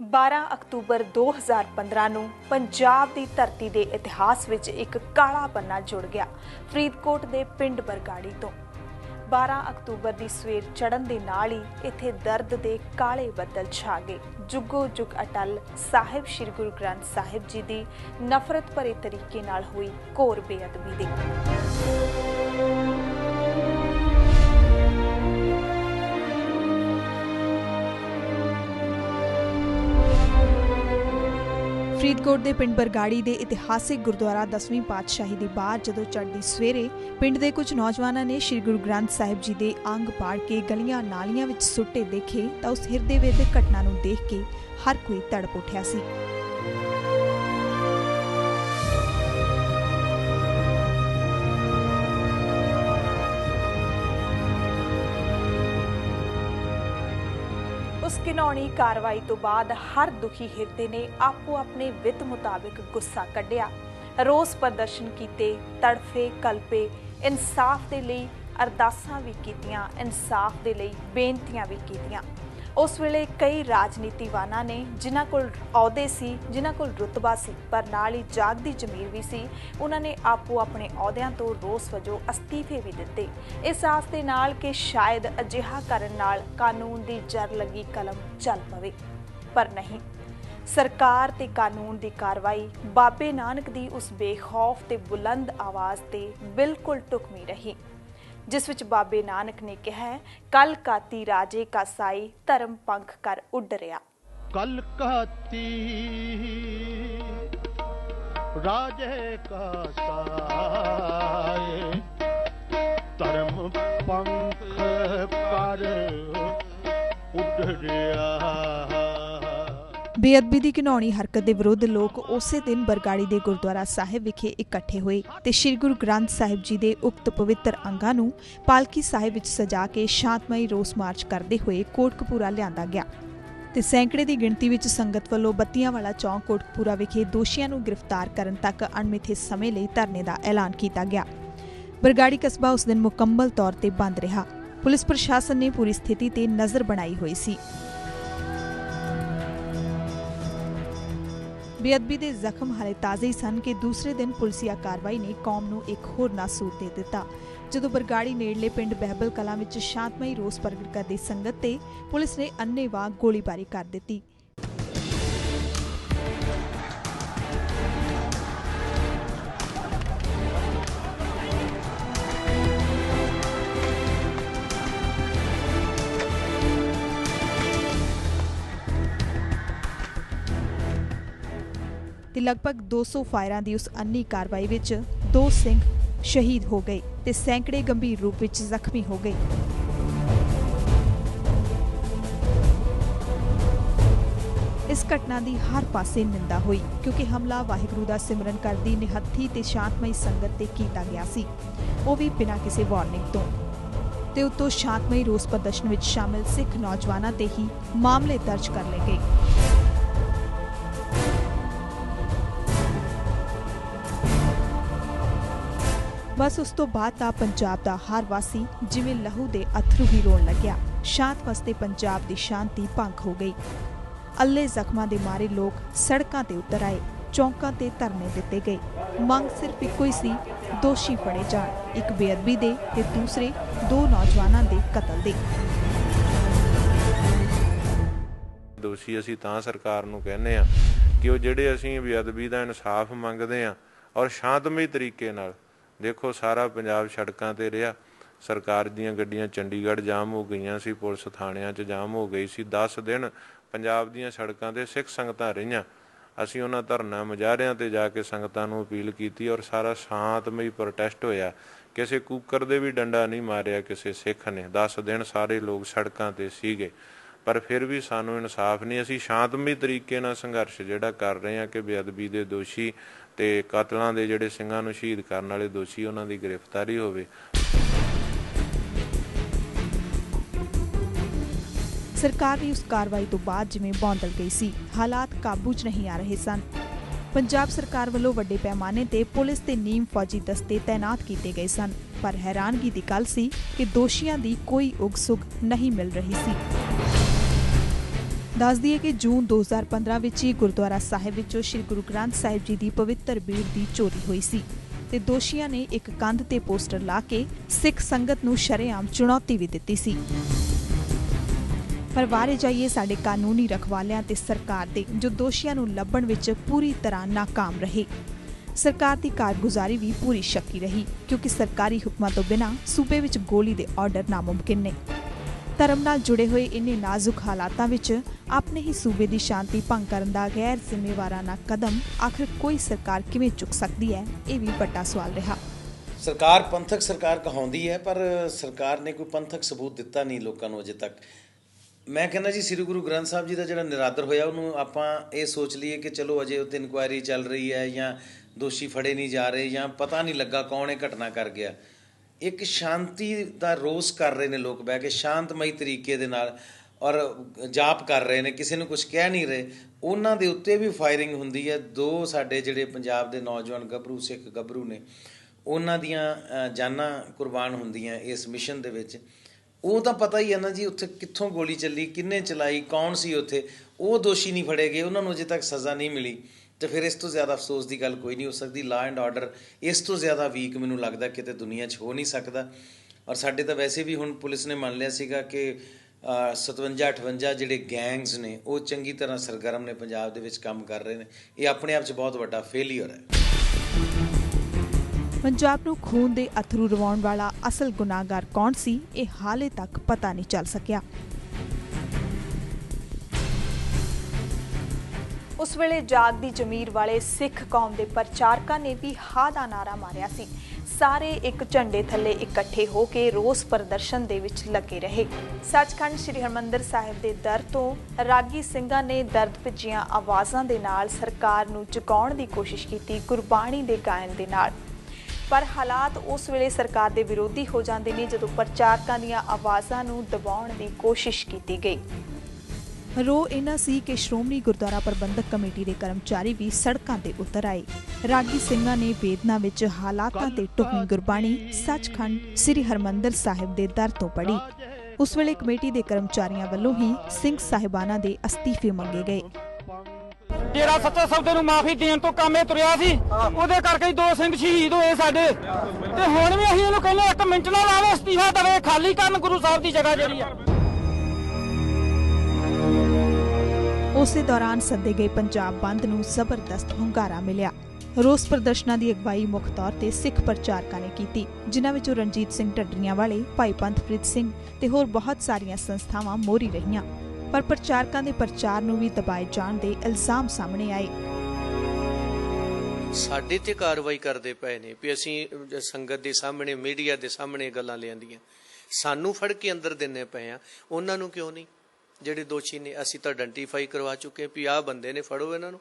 12 October 2015 ਨੂੰ ਪੰਜਾਬ ਦੀ ਧਰਤੀ ਦੇ ਇਤਿਹਾਸ ਵਿੱਚ ਇੱਕ ਕਾਲਾ ਪੰਨਾ ਜੁੜ ਗਿਆ ਫਰੀਦਕੋਟ ਦੇ ਪਿੰਡ ਬਰਗਾੜੀ ਤੋਂ। 12 ਅਕਤੂਬਰ ਦੀ ਸਵੇਰ ਚੜ੍ਹਨ ਦੇ ਨਾਲ ਹੀ ਇੱਥੇ ਦਰਦ ਦੇ ਕਾਲੇ ਬੱਦਲ ਛਾ ਗਏ। ਜੁਗੋ ਜੁਗ ਅਟਲ ਸਾਹਿਬ ਸ੍ਰੀ ਗੁਰੂ ਗ੍ਰੰਥ ਸਾਹਿਬ ਜੀ ਦੀ ਨਫ਼ਰਤ ਭਰੇ ਤਰੀਕੇ ਨਾਲ ਹੋਈ ਘੋਰ ਬੇਅਦਬੀ ਦੇ। ਫਰੀਦਕੋਟ ਦੇ ਪਿੰਡ ਬਰਗਾੜੀ ਦੇ ਇਤਿਹਾਸਿਕ ਗੁਰਦੁਆਰਾ ਦਸਵੀਂ ਪਾਤਸ਼ਾਹੀ ਦੇ ਬਾਅਦ ਜਦੋਂ ਚੜ੍ਹਦੀ ਸਵੇਰੇ ਪਿੰਡ ਦੇ ਕੁਝ ਨੌਜਵਾਨਾਂ ਨੇ ਸ੍ਰੀ ਗੁਰੂ ਗ੍ਰੰਥ ਸਾਹਿਬ ਜੀ ਦੇ ਅੰਗ ਪਾੜ ਕੇ ਗਲੀਆਂ ਨਾਲੀਆਂ ਵਿੱਚ ਸੁੱਟੇ ਦੇਖੇ ਤਾਂ ਉਸ ਹਿਰਦੇ ਵੇਦ ਘਟਨਾ ਨੂੰ ਦੇਖ ਕੇ ਹਰ ਕੋਈ ਤੜਪ ਉੱਠਿਆ ਸੀ। ਘਿਨੌਣੀ ਕਾਰਵਾਈ ਤੋਂ ਬਾਅਦ ਹਰ ਦੁਖੀ ਹਿਰਦੇ ਨੇ ਆਪੋ ਆਪਣੇ ਵਿੱਤ ਮੁਤਾਬਿਕ ਗੁੱਸਾ ਕੱਢਿਆ। ਰੋਸ ਪ੍ਰਦਰਸ਼ਨ ਕੀਤੇ, ਤੜਫੇ, ਕਲਪੇ, ਇਨਸਾਫ ਦੇ ਲਈ ਅਰਦਾਸਾਂ ਵੀ ਕੀਤੀਆਂ, ਇਨਸਾਫ ਦੇ ਲਈ ਬੇਨਤੀਆਂ ਵੀ ਕੀਤੀਆਂ। ਉਸ ਵੇਲੇ ਕਈ ਰਾਜਨੀਤੀਵਾਨਾਂ ਨੇ, ਜਿਨ੍ਹਾਂ ਕੋਲ ਅਹੁਦੇ ਸੀ, ਜਿਨ੍ਹਾਂ ਕੋਲ ਰੁਤਬਾ ਸੀ, ਪਰ ਨਾਲ ਹੀ ਜਾਗਦੀ ਜ਼ਮੀਰ ਵੀ ਸੀ, ਉਹਨਾਂ ਨੇ ਆਪੋ ਆਪਣੇ ਅਹੁਦਿਆਂ ਤੋਂ ਰੋਸ ਵਜੋਂ ਅਸਤੀਫੇ ਵੀ ਦਿੱਤੇ। ਇਸ ਆਸ ਦੇ ਨਾਲ ਕਿ ਸ਼ਾਇਦ ਅਜਿਹਾ ਕਰਨ ਨਾਲ ਕਾਨੂੰਨ ਦੀ ਜਰ ਲੱਗੀ ਕਲਮ ਚੱਲ ਪਵੇ। ਪਰ ਨਹੀਂ, ਸਰਕਾਰ ਤੇ ਕਾਨੂੰਨ ਦੀ ਕਾਰਵਾਈ ਬਾਬੇ ਨਾਨਕ ਦੀ ਉਸ ਬੇਖੌਫ ਤੇ ਬੁਲੰਦ ਆਵਾਜ਼ ਤੇ ਬਿਲਕੁਲ ਟੁਕਮੀ ਰਹੀ। ਜਿਸ ਵਿੱਚ ਬਾਬੇ ਨਾਨਕ ਨੇ ਕਿਹਾ ਹੈ ਕਲ ਕਾਤੀ ਰਾਜੇ ਕਾ ਸਾਈ ਧਰਮ ਪੰਖ ਕਰ ਉੱਡ ਰਿਆ ਕਲ ਕਾਤੀ ਰਾਜੇ ਕਾ ਸਾਏ ਧਰਮ ਪੰਖ ਕਰ ਉਡਰਿਆ ਬੇਅਦਬੀ ਦੀ ਘਿਨੌਣੀ ਹਰਕਤ ਦੇ ਵਿਰੁੱਧ ਲੋਕ ਉਸੇ ਦਿਨ ਬਰਗਾੜੀ ਦੇ ਗੁਰਦੁਆਰਾ ਸਾਹਿਬ ਵਿਖੇ ਇਕੱਠੇ ਹੋਏ ਤੇ ਸ੍ਰੀ ਗੁਰੂ ਗ੍ਰੰਥ ਸਾਹਿਬ ਜੀ ਦੇ ਉਕਤ ਪਵਿੱਤਰ ਅੰਗਾਂ ਨੂੰ ਪਾਲਕੀ ਸਾਹਿਬ ਵਿੱਚ ਸਜਾ ਕੇ ਸ਼ਾਂਤਮਈ ਰੋਸ ਮਾਰਚ ਕਰਦੇ ਹੋਏ ਕੋਟਕਪੂਰਾ ਲਿਆਂਦਾ ਗਿਆ। ਤੇ ਸੈਂਕੜੇ ਦੀ ਗਿਣਤੀ ਵਿੱਚ ਸੰਗਤ ਵੱਲੋਂ ਬੱਤੀਆਂ ਵਾਲਾ ਚੌਂਕ ਕੋਟਕਪੂਰਾ ਵਿਖੇ ਦੋਸ਼ੀਆਂ ਨੂੰ ਗ੍ਰਿਫਤਾਰ ਕਰਨ ਤੱਕ ਅਣਮਿੱਥੇ ਸਮੇਂ ਲਈ ਧਰਨੇ ਦਾ ਐਲਾਨ ਕੀਤਾ ਗਿਆ। ਬਰਗਾੜੀ ਕਸਬਾ ਉਸ ਦਿਨ ਮੁਕੰਮਲ ਤੌਰ ਤੇ ਬੰਦ ਰਿਹਾ। ਪੁਲਿਸ ਪ੍ਰਸ਼ਾਸਨ ਨੇ ਪੂਰੀ ਸਥਿਤੀ ਤੇ ਨਜ਼ਰ ਬਣਾਈ ਹੋਈ ਸੀ। ਬੇਅਦਬੀ ਦੇ ਜ਼ਖਮ ਹਾਲੇ ਤਾਜ਼ੇ ਹੀ ਸਨ ਕਿ ਦੂਸਰੇ ਦਿਨ ਪੁਲਸੀਆ ਕਾਰਵਾਈ ਨੇ ਕੌਮ ਨੂੰ ਇੱਕ ਹੋਰ ਨਾਸੂਰ ਦੇ ਦਿੱਤਾ। ਜਦੋਂ ਬਰਗਾੜੀ ਨੇੜਲੇ ਪਿੰਡ ਬਹਿਬਲ ਕਲਾਂ ਵਿੱਚ ਸ਼ਾਂਤਮਈ ਰੋਸ ਪ੍ਰਗਟ ਕਰਦੀ ਸੰਗਤ ਤੇ ਪੁਲਿਸ ਨੇ ਅੰਨ੍ਹੇਵਾਹ ਗੋਲੀਬਾਰੀ ਕਰ ਦਿੱਤੀ। ਤੇ ਲਗਭਗ 200 ਫਾਇਰਾਂ ਦੀ ਉਸ ਅੰਨੀ ਕਾਰਵਾਈ ਵਿੱਚ ਦੋ ਸਿੰਘ ਸ਼ਹੀਦ ਹੋ ਗਏ ਤੇ ਸੈਂਕੜੇ ਗੰਭੀਰ ਰੂਪ ਵਿੱਚ ਜ਼ਖਮੀ ਹੋ ਗਏ। ਇਸ ਘਟਨਾ ਦੀ ਹਰ ਪਾਸੇ ਨਿੰਦਾ ਹੋਈ ਕਿਉਂਕਿ ਹਮਲਾ ਵਾਹਿਗੁਰੂ ਦਾ ਸਿਮਰਨ ਕਰਦੀ ਨਿਹੱਥੀ ਤੇ ਸ਼ਾਂਤਮਈ ਸੰਗਤ ਤੇ ਕੀਤਾ ਗਿਆ ਸੀ। ਉਹ ਵੀ ਬਿਨਾਂ ਕਿਸੇ ਵਾਰਨਿੰਗ ਤੋਂ। ਤੇ ਉਤੋਂ ਸ਼ਾਂਤਮਈ ਰੋਸ ਪ੍ਰਦਰਸ਼ਨ ਵਿੱਚ ਸ਼ਾਮਿਲ ਸਿੱਖ ਨੌਜਵਾਨਾਂ ਤੇ ਹੀ ਮਾਮਲੇ ਦਰਜ ਕਰ ਲਏ ਗਏ। ਬਸ ਉਸ ਤੋਂ ਬਾਅਦ ਤਾਂ ਪੰਜਾਬ ਦਾ ਹਰ ਵਾਸੀ ਜਿਵੇਂ ਲਹੂ ਦੇ ਅਥਰੂ ਹੀ ਰੋਣ ਲੱਗਿਆ। ਸ਼ਾਂਤ ਵਸਤੇ ਪੰਜਾਬ ਦੀ ਸ਼ਾਂਤੀ ਭੰਗ ਹੋ ਗਈ। ਅੱਲੇ ਜ਼ਖਮਾਂ ਦੇ ਮਾਰੇ ਲੋਕ ਸੜਕਾਂ ਤੇ ਉਤਰ ਆਏ, ਚੌਂਕਾਂ ਤੇ ਧਰਨੇ ਦਿੱਤੇ ਗਏ। ਮੰਗ ਸਿਰਫ ਇੱਕੋ ਹੀ ਸੀ, ਦੋਸ਼ੀ ਫੜੇ ਜਾਣ, ਇੱਕ ਬੇਅਦਬੀ ਦੇ ਤੇ ਦੂਸਰੇ ਦੋ ਨੌਜਵਾਨਾਂ ਦੇ ਕਤਲ ਦੇ। ਦੋਸ਼ੀ ਅਸੀਂ ਤਾਂ ਸਰਕਾਰ ਨੂੰ ਕਹਿੰਦੇ ਆ ਕਿ ਉਹ ਜਿਹੜੇ ਅਸੀਂ ਬੇਅਦਬੀ ਦਾ ਇਨਸਾਫ ਮੰਗਦੇ ਆ ਔਰ ਸ਼ਾਂਤਮਈ ਤਰੀਕੇ ਨਾਲ ਦੇਖੋ, ਸਾਰਾ ਪੰਜਾਬ ਸੜਕਾਂ ਤੇ ਰਿਹਾ। ਸਰਕਾਰ ਦੀਆਂ ਗੱਡੀਆਂ ਚੰਡੀਗੜ੍ਹ ਜਾਮ ਹੋ ਗਈਆਂ ਸੀ, ਪੁਲਿਸ ਥਾਣਿਆਂ 'ਚ ਜਾਮ ਹੋ ਗਈ ਸੀ। 10 ਦਿਨ ਪੰਜਾਬ ਦੀਆਂ ਸੜਕਾਂ ਤੇ ਸਿੱਖ ਸੰਗਤਾਂ ਰਹੀਆਂ। ਅਸੀਂ ਉਹਨਾਂ ਧਰਨਾ ਮੁਜ਼ਾਹਰਿਆਂ ਤੇ ਜਾ ਕੇ ਸੰਗਤਾਂ ਨੂੰ ਅਪੀਲ ਕੀਤੀ ਔਰ ਸਾਰਾ ਸ਼ਾਂਤਮਈ ਪ੍ਰੋਟੈਸਟ ਹੋਇਆ। ਕਿਸੇ ਕੂਕਰ ਦੇ ਵੀ ਡੰਡਾ ਨਹੀਂ ਮਾਰਿਆ ਕਿਸੇ ਸਿੱਖ ਨੇ। 10 ਦਿਨ ਸਾਰੇ ਲੋਕ ਸੜਕਾਂ ਤੇ ਸੀਗੇ। ਪਰ ਫਿਰ ਵੀ ਸਾਨੂੰ ਇਨਸਾਫ ਨਹੀਂ। ਅਸੀਂ ਸ਼ਾਂਤਮਈ ਤਰੀਕੇ ਨਾਲ ਸੰਘਰਸ਼ ਜਿਹੜਾ ਕਰ ਰਹੇ ਹਾਂ ਕਿ ਬੇਅਦਬੀ ਦੇ ਦੋਸ਼ੀ ਤੇ ਕਤਲਾਂ ਦੇ ਜਿਹੜੇ ਸਿੰਘਾਂ ਨੂੰ ਸ਼ਹੀਦ ਕਰਨ ਵਾਲੇ ਦੋਸ਼ੀ ਉਹਨਾਂ ਦੀ ਗ੍ਰਿਫਤਾਰੀ ਹੋਵੇ। ਸਰਕਾਰ ਦੀ ਉਸ ਕਾਰਵਾਈ ਤੋਂ ਬਾਅਦ ਜਿਵੇਂ ਬੌਂਦਲ ਗਈ ਸੀ, ਹਾਲਾਤ ਕਾਬੂ 'ਚ ਨਹੀਂ ਆ ਰਹੇ ਸਨ। ਪੰਜਾਬ ਸਰਕਾਰ ਵੱਲੋਂ ਵੱਡੇ ਪੈਮਾਨੇ ਤੇ ਪੁਲਿਸ ਤੇ ਨੀਮ ਫੌਜੀ ਦਸਤੇ ਤਾਇਨਾਤ ਕੀਤੇ ਗਏ ਸਨ, ਪਰ ਹੈਰਾਨਗੀ ਦੀ ਗੱਲ ਸੀ ਕਿ ਦੋਸ਼ੀਆਂ ਦੀ ਕੋਈ ਉਗਸੁਗ ਨਹੀਂ ਮਿਲ ਰਹੀ ਸੀ। ਦੱਸ ਦਈਏ ਕਿ ਜੂਨ 2015 ਵਿੱਚ ਹੀ ਗੁਰਦੁਆਰਾ ਸਾਹਿਬ ਵਿੱਚੋਂ ਸ੍ਰੀ ਗੁਰੂ ਗ੍ਰੰਥ ਸਾਹਿਬ ਜੀ ਦੀ ਪਵਿੱਤਰ ਬੀੜ ਦੀ ਚੋਰੀ ਹੋਈ ਸੀ ਤੇ ਦੋਸ਼ੀਆਂ ਨੇ ਇੱਕ ਕੰਧ ਤੇ ਪੋਸਟਰ ਲਾ ਕੇ ਸਿੱਖ ਸੰਗਤ ਨੂੰ ਸ਼ਰੇਆਮ ਚੁਣੌਤੀ ਵੀ ਦਿੱਤੀ ਸੀ। ਪਰ ਵਾਰੇ ਜਾਈਏ ਸਾਡੇ ਕਾਨੂੰਨੀ ਰਖਵਾਲਿਆਂ ਤੇ ਸਰਕਾਰ ਦੇ, ਜੋ ਦੋਸ਼ੀਆਂ ਨੂੰ ਲੱਭਣ ਵਿੱਚ ਪੂਰੀ ਤਰ੍ਹਾਂ ناکਾਮ ਰਹੇ। ਸਰਕਾਰ ਦੀ ਕਾਰਗੁਜ਼ਾਰੀ ਵੀ ਪੂਰੀ ਸ਼ੱਕੀ ਰਹੀ, ਕਿਉਂਕਿ ਸਰਕਾਰੀ ਹੁਕਮਾਂ ਤੋਂ ਬਿਨਾਂ ਸੂਬੇ ਵਿੱਚ ਗੋਲੀ ਦੇ ਆਰਡਰ ਨਾ ਮੁਮਕਿਨ ਨੇ। ਧਰਮ ਨਾਲ ਜੁੜੇ ਹੋਏ ਇੰਨੇ ਨਾਜ਼ੁਕ ਹਾਲਾਤਾਂ ਵਿੱਚ ਆਪਣੇ ਹੀ ਸੂਬੇ ਦੀ ਸ਼ਾਂਤੀ ਭੰਗ ਕਰਨ ਦਾ ਗੈਰ ਜ਼ਿੰਮੇਵਾਰਾਨਾ ਕਦਮ ਆਖਰ ਕੋਈ ਸਰਕਾਰ ਕਿਵੇਂ ਚੁੱਕ ਸਕਦੀ ਹੈ? ਇਹ ਵੀ ਵੱਡਾ ਸਵਾਲ ਰਿਹਾ। ਸਰਕਾਰ ਪੰਥਕ ਸਰਕਾਰ ਕਹਾਉਂਦੀ ਹੈ, ਪਰ ਸਰਕਾਰ ਨੇ ਕੋਈ ਪੰਥਕ ਸਬੂਤ ਦਿੱਤਾ ਨਹੀਂ ਲੋਕਾਂ ਨੂੰ ਅਜੇ ਤੱਕ। ਮੈਂ ਕਹਿੰਦਾ ਜੀ, ਸ੍ਰੀ ਗੁਰੂ ਗ੍ਰੰਥ ਸਾਹਿਬ ਜੀ ਦਾ ਜਿਹੜਾ ਨਿਰਾਦਰ ਹੋਇਆ, ਉਹਨੂੰ ਆਪਾਂ ਇਹ ਸੋਚ ਲਈਏ ਕਿ ਚਲੋ ਅਜੇ ਉੱਤੇ ਇਨਕੁਆਇਰੀ ਚੱਲ ਰਹੀ ਹੈ ਜਾਂ ਦੋਸ਼ੀ ਫੜੇ ਨਹੀਂ ਜਾ ਰਹੇ ਜਾਂ ਪਤਾ ਨਹੀਂ ਲੱਗਾ ਕੌਣ ਇਹ ਘਟਨਾ ਕਰ ਗਿਆ। ਇੱਕ ਸ਼ਾਂਤੀ ਦਾ ਰੋਸ ਕਰ ਰਹੇ ਨੇ ਲੋਕ ਬਹਿ ਕੇ, ਸ਼ਾਂਤਮਈ ਤਰੀਕੇ ਦੇ ਨਾਲ ਔਰ ਜਾਪ ਕਰ ਰਹੇ ਨੇ, ਕਿਸੇ ਨੂੰ ਕੁਝ ਕਹਿ ਨਹੀਂ ਰਹੇ। ਉਹਨਾਂ ਦੇ ਉੱਤੇ ਵੀ ਫਾਇਰਿੰਗ ਹੁੰਦੀ ਹੈ। ਦੋ ਸਾਡੇ ਜਿਹੜੇ ਪੰਜਾਬ ਦੇ ਨੌਜਵਾਨ ਗੱਭਰੂ, ਸਿੱਖ ਗੱਭਰੂ ਨੇ, ਉਹਨਾਂ ਦੀਆਂ ਜਾਨਾਂ ਕੁਰਬਾਨ ਹੁੰਦੀਆਂ ਇਸ ਮਿਸ਼ਨ ਦੇ ਵਿੱਚ। ਉਹ ਤਾਂ ਪਤਾ ਹੀ ਹੈ ਨਾ ਜੀ, ਉੱਥੇ ਕਿੱਥੋਂ ਗੋਲੀ ਚੱਲੀ ਕਿੰਨੇ ਚਲਾਈ, ਕੌਣ ਸੀ ਉੱਥੇ? ਉਹ ਦੋਸ਼ੀ ਨਹੀਂ ਫੜੇ ਗਏ, ਉਹਨਾਂ ਨੂੰ ਅਜੇ ਤੱਕ ਸਜ਼ਾ ਨਹੀਂ ਮਿਲੀ। ਤੇ ਫਿਰ ਇਸ ਤੋਂ ਜ਼ਿਆਦਾ ਅਫਸੋਸ ਦੀ ਗੱਲ ਕੋਈ ਨਹੀਂ ਹੋ ਸਕਦੀ। ਲਾ ਐਂਡ ਆਰਡਰ ਇਸ ਤੋਂ ਜ਼ਿਆਦਾ ਵੀਕ ਮੈਨੂੰ ਲੱਗਦਾ ਕਿਤੇ ਦੁਨੀਆ 'ਚ ਹੋ ਨਹੀਂ ਸਕਦਾ। ਔਰ ਸਾਡੇ ਤਾਂ ਵੈਸੇ ਵੀ ਹੁਣ ਪੁਲਿਸ ਨੇ ਮੰਨ ਲਿਆ ਸੀਗਾ ਕਿ ਅ, 57 58 ਜਿਹੜੇ ਗੈਂਗਸ ਨੇ ਉਹ ਚੰਗੀ ਤਰ੍ਹਾਂ ਸਰਗਰਮ ਨੇ ਪੰਜਾਬ ਦੇ ਵਿੱਚ ਕੰਮ ਕਰ ਰਹੇ ਨੇ। ਇਹ ਆਪਣੇ ਆਪ 'ਚ ਬਹੁਤ ਵੱਡਾ ਫੇਲਿਅਰ ਹੈ। ਪੰਜਾਬ ਨੂੰ ਖੂਨ ਦੇ ਅਥਰੂ ਰਵਾਉਣ ਵਾਲਾ ਅਸਲ ਗੁਨਾਹਗਾਰ ਕੌਣ ਸੀ ਇਹ ਹਾਲੇ ਤੱਕ ਪਤਾ ਨਹੀਂ ਚੱਲ ਸਕਿਆ। ਉਸ ਵੇਲੇ ਜਾਗਦੀ ਜ਼ਮੀਰ ਵਾਲੇ ਸਿੱਖ ਕੌਮ ਦੇ ਪ੍ਰਚਾਰਕਾਂ ਨੇ ਵੀ ਹਾ ਦਾ ਨਾਰਾ ਮਾਰਿਆ ਸੀ। ਸਾਰੇ ਇੱਕ ਝੰਡੇ ਥੱਲੇ ਇਕੱਠੇ ਹੋ ਕੇ ਰੋਸ ਪ੍ਰਦਰਸ਼ਨ ਦੇ ਵਿੱਚ ਲੱਗੇ ਰਹੇ। ਸੱਚਖੰਡ ਸ੍ਰੀ ਹਰਮੰਦਰ ਸਾਹਿਬ ਦੇ ਦਰ ਤੋਂ ਰਾਗੀ ਸਿੰਘਾਂ ਨੇ ਦਰਦ ਭਿੱਜੀਆਂ ਆਵਾਜ਼ਾਂ ਦੇ ਨਾਲ ਸਰਕਾਰ ਨੂੰ ਚੁਕਾਉਣ ਦੀ ਕੋਸ਼ਿਸ਼ ਕੀਤੀ ਗੁਰਬਾਣੀ ਦੇ ਗਾਇਨ ਦੇ ਨਾਲ। ਪਰ ਹਾਲਾਤ ਉਸ ਵੇਲੇ ਸਰਕਾਰ ਦੇ ਵਿਰੋਧੀ ਹੋ ਜਾਂਦੇ ਨੇ ਜਦੋਂ ਪ੍ਰਚਾਰਕਾਂ ਦੀਆਂ ਆਵਾਜ਼ਾਂ ਨੂੰ ਦਬਾਉਣ ਦੀ ਕੋਸ਼ਿਸ਼ ਕੀਤੀ ਗਈ। ਰੋ ਇਹਨਾਂ ਸੀ ਕਿ ਸ਼੍ਰੋਮਣੀ ਗੁਰਦੁਆਰਾ ਪ੍ਰਬੰਧਕ ਕਮੇਟੀ ਦੇ ਕਰਮਚਾਰੀ ਵੀ ਸੜਕਾਂ ਤੇ ਉਤਰ ਆਏ। ਰਾਗੀ ਸਿੰਘਾਂ ਨੇ ਵੇਦਨਾ ਵਿੱਚ ਹਾਲਾਤਾਂ ਤੇ ਢੁਕਵੀਂ ਗੁਰਬਾਣੀ, ਸੱਚਖੰਡ, ਸ੍ਰੀ ਹਰਮੰਦਰ ਸਾਹਿਬ ਦੇ ਦਰ ਤੋਂ ਪੜ੍ਹੀ। ਉਸ ਵੇਲੇ ਕਮੇਟੀ ਦੇ ਕਰਮਚਾਰੀਆਂ ਵੱਲੋਂ ਹੀ ਸਿੰਘ ਸਾਹਿਬਾਨਾਂ ਦੇ ਅਸਤੀਫੇ ਮੰਗੇ ਗਏ। ਡੇਰਾ ਸੱਚੇ ਸੌਦੇ ਨੂੰ ਮਾਫੀ ਦੇਣ ਤੋਂ ਕੰਮ ਤੁਰਿਆ ਸੀ, ਉਹਦੇ ਕਰਕੇ ਹੀ ਦੋ ਸਿੰਘ ਸ਼ਹੀਦ ਹੋਏ ਸਾਡੇ। ਤੇ ਹੁਣ ਵੀ ਅਸੀਂ ਇਹਨੂੰ ਕਹਿੰਦੇ ਇੱਕ ਮਿੰਟ ਨਾਲ ਆਵੇ, ਅਸਤੀਫਾ ਦੇਵੇ, ਖਾਲੀ ਕਰਨ ਗੁਰੂ ਸਾਹਿਬ ਦੀ ਜਗ੍ਹਾ ਜਿਹੜੀ ਆ। ਉਸੇ ਦੌਰਾਨ ਸੱਦੇ ਗਏ ਪੰਜਾਬ ਬੰਦ ਨੂੰ ਜ਼ਬਰਦਸਤ ਹੁੰਗਾਰਾ ਮਿਲਿਆ। ਰੋਸ ਪ੍ਰਦਰਸ਼ਨਾਂ ਦੀ ਅਗਵਾਈ ਮੁੱਖ ਤੌਰ ਤੇ ਸਿੱਖ ਪ੍ਰਚਾਰਕਾਂ ਨੇ ਕੀਤੀ, ਜਿਨ੍ਹਾਂ ਵਿੱਚੋਂ ਰਣਜੀਤ ਸਿੰਘ ਢੱਡਰੀਆਂ ਵਾਲੇ, ਭਾਈ ਪੰਥਪ੍ਰੀਤ ਸਿੰਘ ਤੇ ਹੋਰ ਬਹੁਤ ਸਾਰੀਆਂ ਸੰਸਥਾਵਾਂ ਮੋਰੀ ਰਹੀਆਂ। ਪਰ ਪ੍ਰਚਾਰਕਾਂ ਦੇ ਪ੍ਰਚਾਰ ਨੂੰ ਵੀ ਦਬਾਏ ਜਾਣ ਦੇ ਇਲਜ਼ਾਮ ਸਾਹਮਣੇ ਆਏ। ਸਾਡੇ ਤੇ ਕਾਰਵਾਈ ਕਰਦੇ ਪਏ ਨੇ ਵੀ ਅਸੀਂ ਸੰਗਤ ਦੇ ਸਾਹਮਣੇ, ਮੀਡੀਆ ਦੇ ਸਾਹਮਣੇ ਗੱਲਾਂ ਲਿਆਂਦੀਆਂ। ਸਾਨੂੰ ਫੜ ਕੇ ਅੰਦਰ ਦਿੰਨੇ ਪਏ ਆ। ਉਹਨਾਂ ਨੂੰ ਕਿਉਂ ਨਹੀਂ? ਜਿਹੜੇ ਦੋਸ਼ੀ ਨੇ ਅਸੀਂ ਤਾਂ ਆਇਡੈਂਟੀਫਾਈ ਕਰਵਾ ਚੁੱਕੇ ਵੀ ਆਹ ਬੰਦੇ ਨੇ ਫੜੋ ਇਹਨਾਂ ਨੂੰ।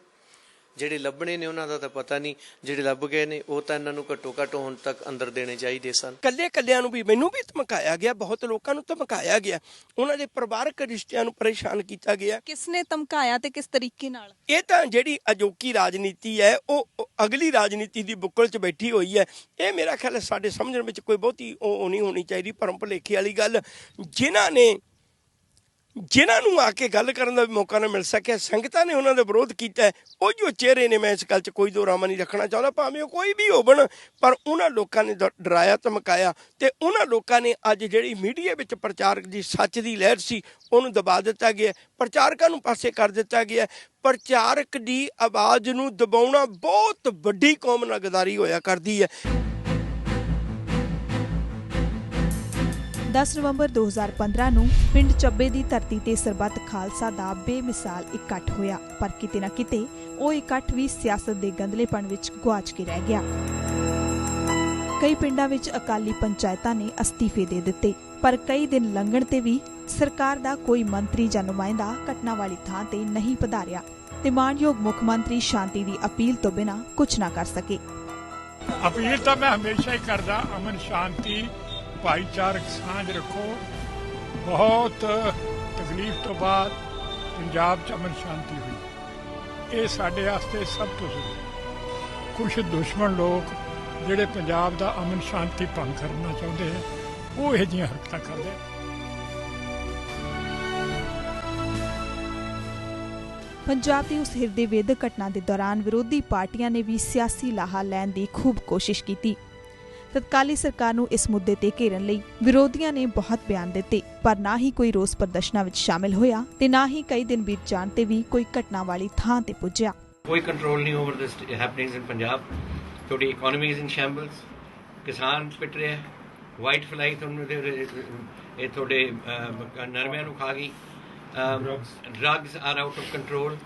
ਜਿਹੜੇ ਲੱਭਣੇ ਨੇ ਉਹਨਾਂ ਦਾ ਤਾਂ ਪਤਾ ਨਹੀਂ ਜਿਹੜੇ ਲੱਭ ਗਏ ਨੇ ਉਹ ਤਾਂ ਇਹਨਾਂ ਨੂੰ ਘੱਟੋ ਘੱਟ ਹੁਣ ਤੱਕ ਅੰਦਰ ਦੇਣੇ ਚਾਹੀਦੇ ਸਨ। ਕੱਲੇ ਕੱਲਿਆਂ ਨੂੰ ਵੀ ਮੈਨੂੰ ਵੀ ਧਮਕਾਇਆ ਗਿਆ ਬਹੁਤ ਲੋਕਾਂ ਨੂੰ ਧਮਕਾਇਆ ਗਿਆ। ਉਹਨਾਂ ਦੇ ਪਰਿਵਾਰਕ ਰਿਸ਼ਤਿਆਂ ਨੂੰ ਪਰੇਸ਼ਾਨ ਕੀਤਾ ਗਿਆ। ਕਿਸਨੇ ਧਮਕਾਇਆ ਤੇ ਕਿਸ ਤਰੀਕੇ ਨਾਲ? ਇਹ ਤਾਂ ਜਿਹੜੀ ਅਜੋਕੀ ਰਾਜਨੀਤੀ ਹੈ ਉਹ ਅਗਲੀ ਰਾਜਨੀਤੀ ਦੀ ਬੁੱਕਲ 'ਚ ਬੈਠੀ ਹੋਈ ਹੈ। ਇਹ ਮੇਰਾ ਖਿਆਲ ਹੈ ਸਾਡੇ ਸਮਝਣ ਵਿੱਚ ਕੋਈ ਬਹੁਤੀ ਉਹ ਉਹ ਨਹੀਂ ਹੋਣੀ ਚਾਹੀਦੀ ਭਰਮ ਭੁਲੇਖੇ ਵਾਲੀ ਗੱਲ। ਜਿਨ੍ਹਾਂ ਨੇ ਜਿਨ੍ਹਾਂ ਨੂੰ ਆ ਕੇ ਗੱਲ ਕਰਨ ਦਾ ਵੀ ਮੌਕਾ ਨਾ ਮਿਲ ਸਕਿਆ, ਸੰਗਤਾਂ ਨੇ ਉਹਨਾਂ ਦਾ ਵਿਰੋਧ ਕੀਤਾ ਉਹ ਜੋ ਚਿਹਰੇ ਨੇ, ਮੈਂ ਇਸ ਗੱਲ 'ਚ ਕੋਈ ਦੋ ਨਹੀਂ ਰੱਖਣਾ ਚਾਹੁੰਦਾ, ਭਾਵੇਂ ਉਹ ਕੋਈ ਵੀ ਹੋਵਣ, ਪਰ ਉਹਨਾਂ ਲੋਕਾਂ ਨੇ ਡ- ਡਰਾਇਆ, ਧਮਕਾਇਆ ਤੇ ਉਹਨਾਂ ਲੋਕਾਂ ਨੇ ਅੱਜ ਜਿਹੜੀ ਮੀਡੀਆ ਵਿੱਚ ਪ੍ਰਚਾਰਕ ਦੀ ਸੱਚ ਦੀ ਲਹਿਰ ਸੀ, ਉਹਨੂੰ ਦਬਾ ਦਿੱਤਾ ਗਿਆ ਪ੍ਰਚਾਰਕਾਂ ਨੂੰ ਪਾਸੇ ਕਰ ਦਿੱਤਾ ਗਿਆ ਪ੍ਰਚਾਰਕ ਦੀ ਆਵਾਜ਼ ਨੂੰ ਦਬਾਉਣਾ ਬਹੁਤ ਵੱਡੀ ਕੌਮ ਨਾਲ ਗਦਾਰੀ ਹੋਇਆ ਕਰਦੀ ਹੈ। 10 ਨਵੰਬਰ 2015 ਨੂੰ ਪਿੰਡ ਚੱਬੇ ਦੀ ਧਰਤੀ ਤੇ ਸਰਬੱਤ ਖਾਲਸਾ ਦਾ ਬੇਮਿਸਾਲ ਇਕੱਠ ਹੋਇਆ। ਪਰ ਕਿਤੇ ਨਾ ਕਿਤੇ ਉਹ ਇਕੱਠ ਵੀ ਸਿਆਸਤ ਦੇ ਗੰਦਲੇਪਣ ਵਿੱਚ ਗੁਆਚ ਕੇ ਰਹਿ ਗਿਆ। ਕਈ ਪਿੰਡਾਂ ਵਿੱਚ ਅਕਾਲੀ ਪੰਚਾਇਤਾਂ ਨੇ ਅਸਤੀਫੇ ਦੇ ਦਿੱਤੇ, ਪਰ ਕਈ ਦਿਨ ਲੰਘਣ ਤੇ ਵੀ ਸਰਕਾਰ ਦਾ ਕੋਈ ਮੰਤਰੀ ਜਾਂ ਨੁਮਾਇੰਦਾ ਘਟਨਾ ਵਾਲੀ ਥਾਂ ਤੇ ਨਹੀਂ ਪਧਾਰਿਆ ਤੇ ਮਾਨਯੋਗ ਮੁੱਖ ਮੰਤਰੀ ਸ਼ਾਂਤੀ ਦੀ ਅਪੀਲ ਤੋਂ ਬਿਨਾਂ ਕੁਝ ਨਾ ਕਰ ਸਕੇ। ਅਪੀਲ ਤਾਂ ਮੈਂ ਹਮੇਸ਼ਾ ਹੀ ਕਰਦਾ, ਅਮਨ ਸ਼ਾਂਤੀ ਭਾਈਚਾਰਕ ਸਾਂਝ ਰੱਖੋ। ਬਹੁਤ ਤਕਲੀਫ ਤੋਂ ਬਾਅਦ ਪੰਜਾਬ 'ਚ ਅਮਨ ਸ਼ਾਂਤੀ ਹੋਈ। ਇਹ ਸਾਡੇ ਵਾਸਤੇ ਸਭ ਤੋਂ ਜ਼ਰੂਰੀ ਕੁਝ ਦੁਸ਼ਮਣ ਲੋਕ ਜਿਹੜੇ ਪੰਜਾਬ ਦਾ ਅਮਨ ਸ਼ਾਂਤੀ ਭੰਗ ਕਰਨਾ ਚਾਹੁੰਦੇ ਹੈ, ਉਹ ਇਹ ਜਿਹੀਆਂ ਹਰਕਤਾਂ ਕਰਦੇ ਪੰਜਾਬ ਦੀ ਉਸ ਹਿਰਦੇ ਵੇਦਕ ਘਟਨਾ ਦੇ ਦੌਰਾਨ ਵਿਰੋਧੀ ਪਾਰਟੀਆਂ ਨੇ ਵੀ ਸਿਆਸੀ ਲਾਹਾ ਲੈਣ ਦੀ ਖੂਬ ਕੋਸ਼ਿਸ਼ ਕੀਤੀ। ਤਤਕਾਲੀ ਸਰਕਾਰ ਨੂੰ ਇਸ ਮੁੱਦੇ ਤੇ ਘੇਰਨ ਲਈ ਵਿਰੋਧੀਆਂ ਨੇ ਬਹੁਤ ਬਿਆਨ ਦਿੱਤੇ ਪਰ ਨਾ ਹੀ ਕੋਈ ਰੋਸ ਪ੍ਰਦਰਸ਼ਨਾਂ ਵਿੱਚ ਸ਼ਾਮਿਲ ਹੋਇਆ ਤੇ ਨਾ ਹੀ ਕਈ ਦਿਨ ਬੀਤ ਜਾਣ ਤੇ ਵੀ ਕੋਈ ਘਟਨਾ ਵਾਲੀ ਥਾਂ ਤੇ ਪੁੱਜਿਆ। ਕੋਈ ਕੰਟਰੋਲ ਨਹੀਂ ਓਵਰ ਦਿਸ ਹੈਪਨਿੰਗਸ ਇਨ ਪੰਜਾਬ ਤੁਹਾਡੀ ਇਕਨੋਮੀ ਇਜ਼ ਇਨ ਸ਼ੈਂਬਲਸ ਕਿਸਾਨ ਪਿਟ ਰਿਹਾ ਵਾਈਟ ਫਲਾਈ ਤੁਹਾਨੂੰ ਇਹ ਤੁਹਾਡੇ ਨਰਮਿਆਂ ਨੂੰ ਖਾ ਗਈ। Drugs are out of control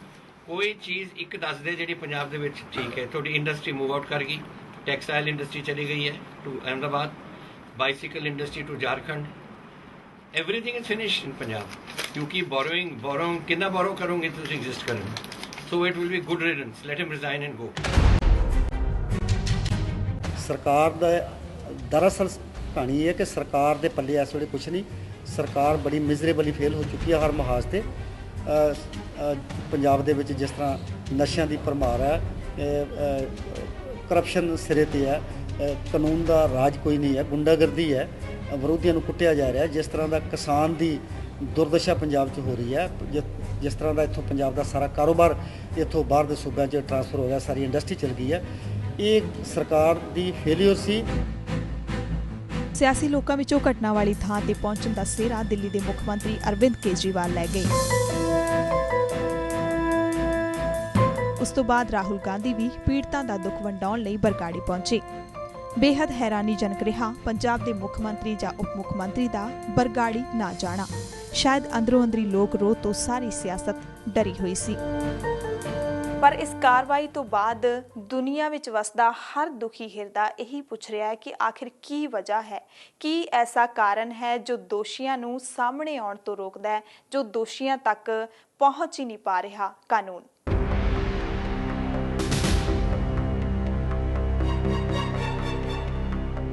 ਕੋਈ ਚੀਜ਼ ਇੱਕ ਦੱਸ ਦੇ ਜਿਹੜੀ ਪੰਜਾਬ ਦੇ ਵਿੱਚ ਠੀਕ ਹੈ। ਤੁਹਾਡੀ ਇੰਡਸਟਰੀ ਮੂਵ ਆਊਟ ਕਰ ਗਈ। ਟੈਕਸਟਾਈਲ ਇੰਡਸਟਰੀ ਚਲੀ ਗਈ ਹੈ to Ahmedabad bicycle industry to Jharkhand everything is finished in Punjab. You keep borrowing, borrowing, ਕਿੰਨਾ borrow ਤੁਸੀਂ exist ਕਰਨ So it will be good riddance. Let him resign and go. ਸਰਕਾਰ ਦਾ ਦਰਅਸਲ ਕਹਾਣੀ ਹੈ ਕਿ ਸਰਕਾਰ ਦੇ ਪੱਲੇ ਇਸ ਵੇਲੇ ਕੁਝ ਨਹੀਂ ਸਰਕਾਰ ਬੜੀ ਮਿਜ਼ਰੇਬਲੀ ਫੇਲ ਹੋ ਚੁੱਕੀ ਹੈ ਹਰ ਮਹਾਜ਼ ਤੇ ਪੰਜਾਬ ਦੇ ਵਿੱਚ ਜਿਸ ਤਰ੍ਹਾਂ ਨਸ਼ਿਆਂ ਦੀ ਭਰਮਾਰ ਹੈ ਕਰਪਸ਼ਨ ਸਿਰੇ ਤੇ ਹੈ ਕਾਨੂੰਨ ਦਾ ਰਾਜ ਕੋਈ ਨਹੀਂ ਹੈ, ਗੁੰਡਾਗਰਦੀ ਹੈ, ਵਿਰੋਧੀਆਂ ਨੂੰ ਕੁੱਟਿਆ ਜਾ ਰਿਹਾ, ਜਿਸ ਤਰ੍ਹਾਂ ਦਾ ਕਿਸਾਨ ਦੀ ਦੁਰਦਸ਼ਾ ਪੰਜਾਬ 'ਚ ਹੋ ਰਹੀ ਹੈ, ਜਿ- ਜਿਸ ਤਰ੍ਹਾਂ ਦਾ ਇੱਥੋਂ ਪੰਜਾਬ ਦਾ ਸਾਰਾ ਕਾਰੋਬਾਰ ਇੱਥੋਂ ਬਾਹਰ ਦੇ ਸੂਬਿਆਂ 'ਚ ਟਰਾਂਸਫਰ ਹੋ ਗਿਆ ਸਾਰੀ ਇੰਡਸਟਰੀ ਚਲ ਗਈ ਹੈ। ਇਹ ਸਰਕਾਰ ਦੀ ਫੇਲਿਅਰ ਸੀ। ਸਿਆਸੀ ਲੋਕਾਂ ਵਿੱਚੋਂ ਘਟਨਾ ਵਾਲੀ ਥਾਂ ਤੇ ਪਹੁੰਚਣ ਦਾ ਸਿਹਰਾ ਦਿੱਲੀ ਦੇ ਮੁੱਖ ਮੰਤਰੀ ਅਰਵਿੰਦ ਕੇਜਰੀਵਾਲ ਲੈ ਗਏ। ਉਸ ਤੋਂ ਬਾਅਦ ਰਾਹੁਲ ਗਾਂਧੀ ਵੀ ਪੀੜਤਾਂ ਦਾ ਦੁੱਖ ਵੰਡਾਉਣ ਲਈ ਬਰਗਾੜੀ ਪਹੁੰਚੇ। ਬੇहद ਹੈਰਾਨੀਜਨਕ ਰਿਹਾ ਪੰਜਾਬ ਦੇ ਮੁੱਖ ਮੰਤਰੀ ਜਾਂ ਉਪ ਮੁੱਖ ਮੰਤਰੀ ਦਾ ਬਰਗਾੜੀ ਨਾ ਜਾਣਾ। ਸ਼ਾਇਦ ਅੰਦਰੋਂ ਅੰਦਰੀ ਲੋਕ ਰੋਹ ਤੋਂ ਸਾਰੀ ਸਿਆਸਤ ਡਰੀ ਹੋਈ ਸੀ। ਪਰ ਇਸ ਕਾਰਵਾਈ ਤੋਂ ਬਾਅਦ ਦੁਨੀਆ ਵਿੱਚ ਵਸਦਾ ਹਰ ਦੁਖੀ ਹਿਰਦਾ ਇਹੀ ਪੁੱਛ ਰਿਹਾ ਹੈ ਕਿ ਆਖਿਰ ਕੀ ਵਜ੍ਹਾ ਹੈ? ਕੀ ਐਸਾ ਕਾਰਨ ਹੈ ਜੋ ਦੋਸ਼ੀਆਂ ਨੂੰ ਸਾਹਮਣੇ ਆਉਣ ਤੋਂ ਰੋਕਦਾ ਹੈ, ਜੋ ਦੋਸ਼ੀਆਂ ਤੱਕ ਪਹੁੰਚ ਹੀ ਨਹੀਂ ਪਾ ਰਿਹਾ ਕਾਨੂੰਨ?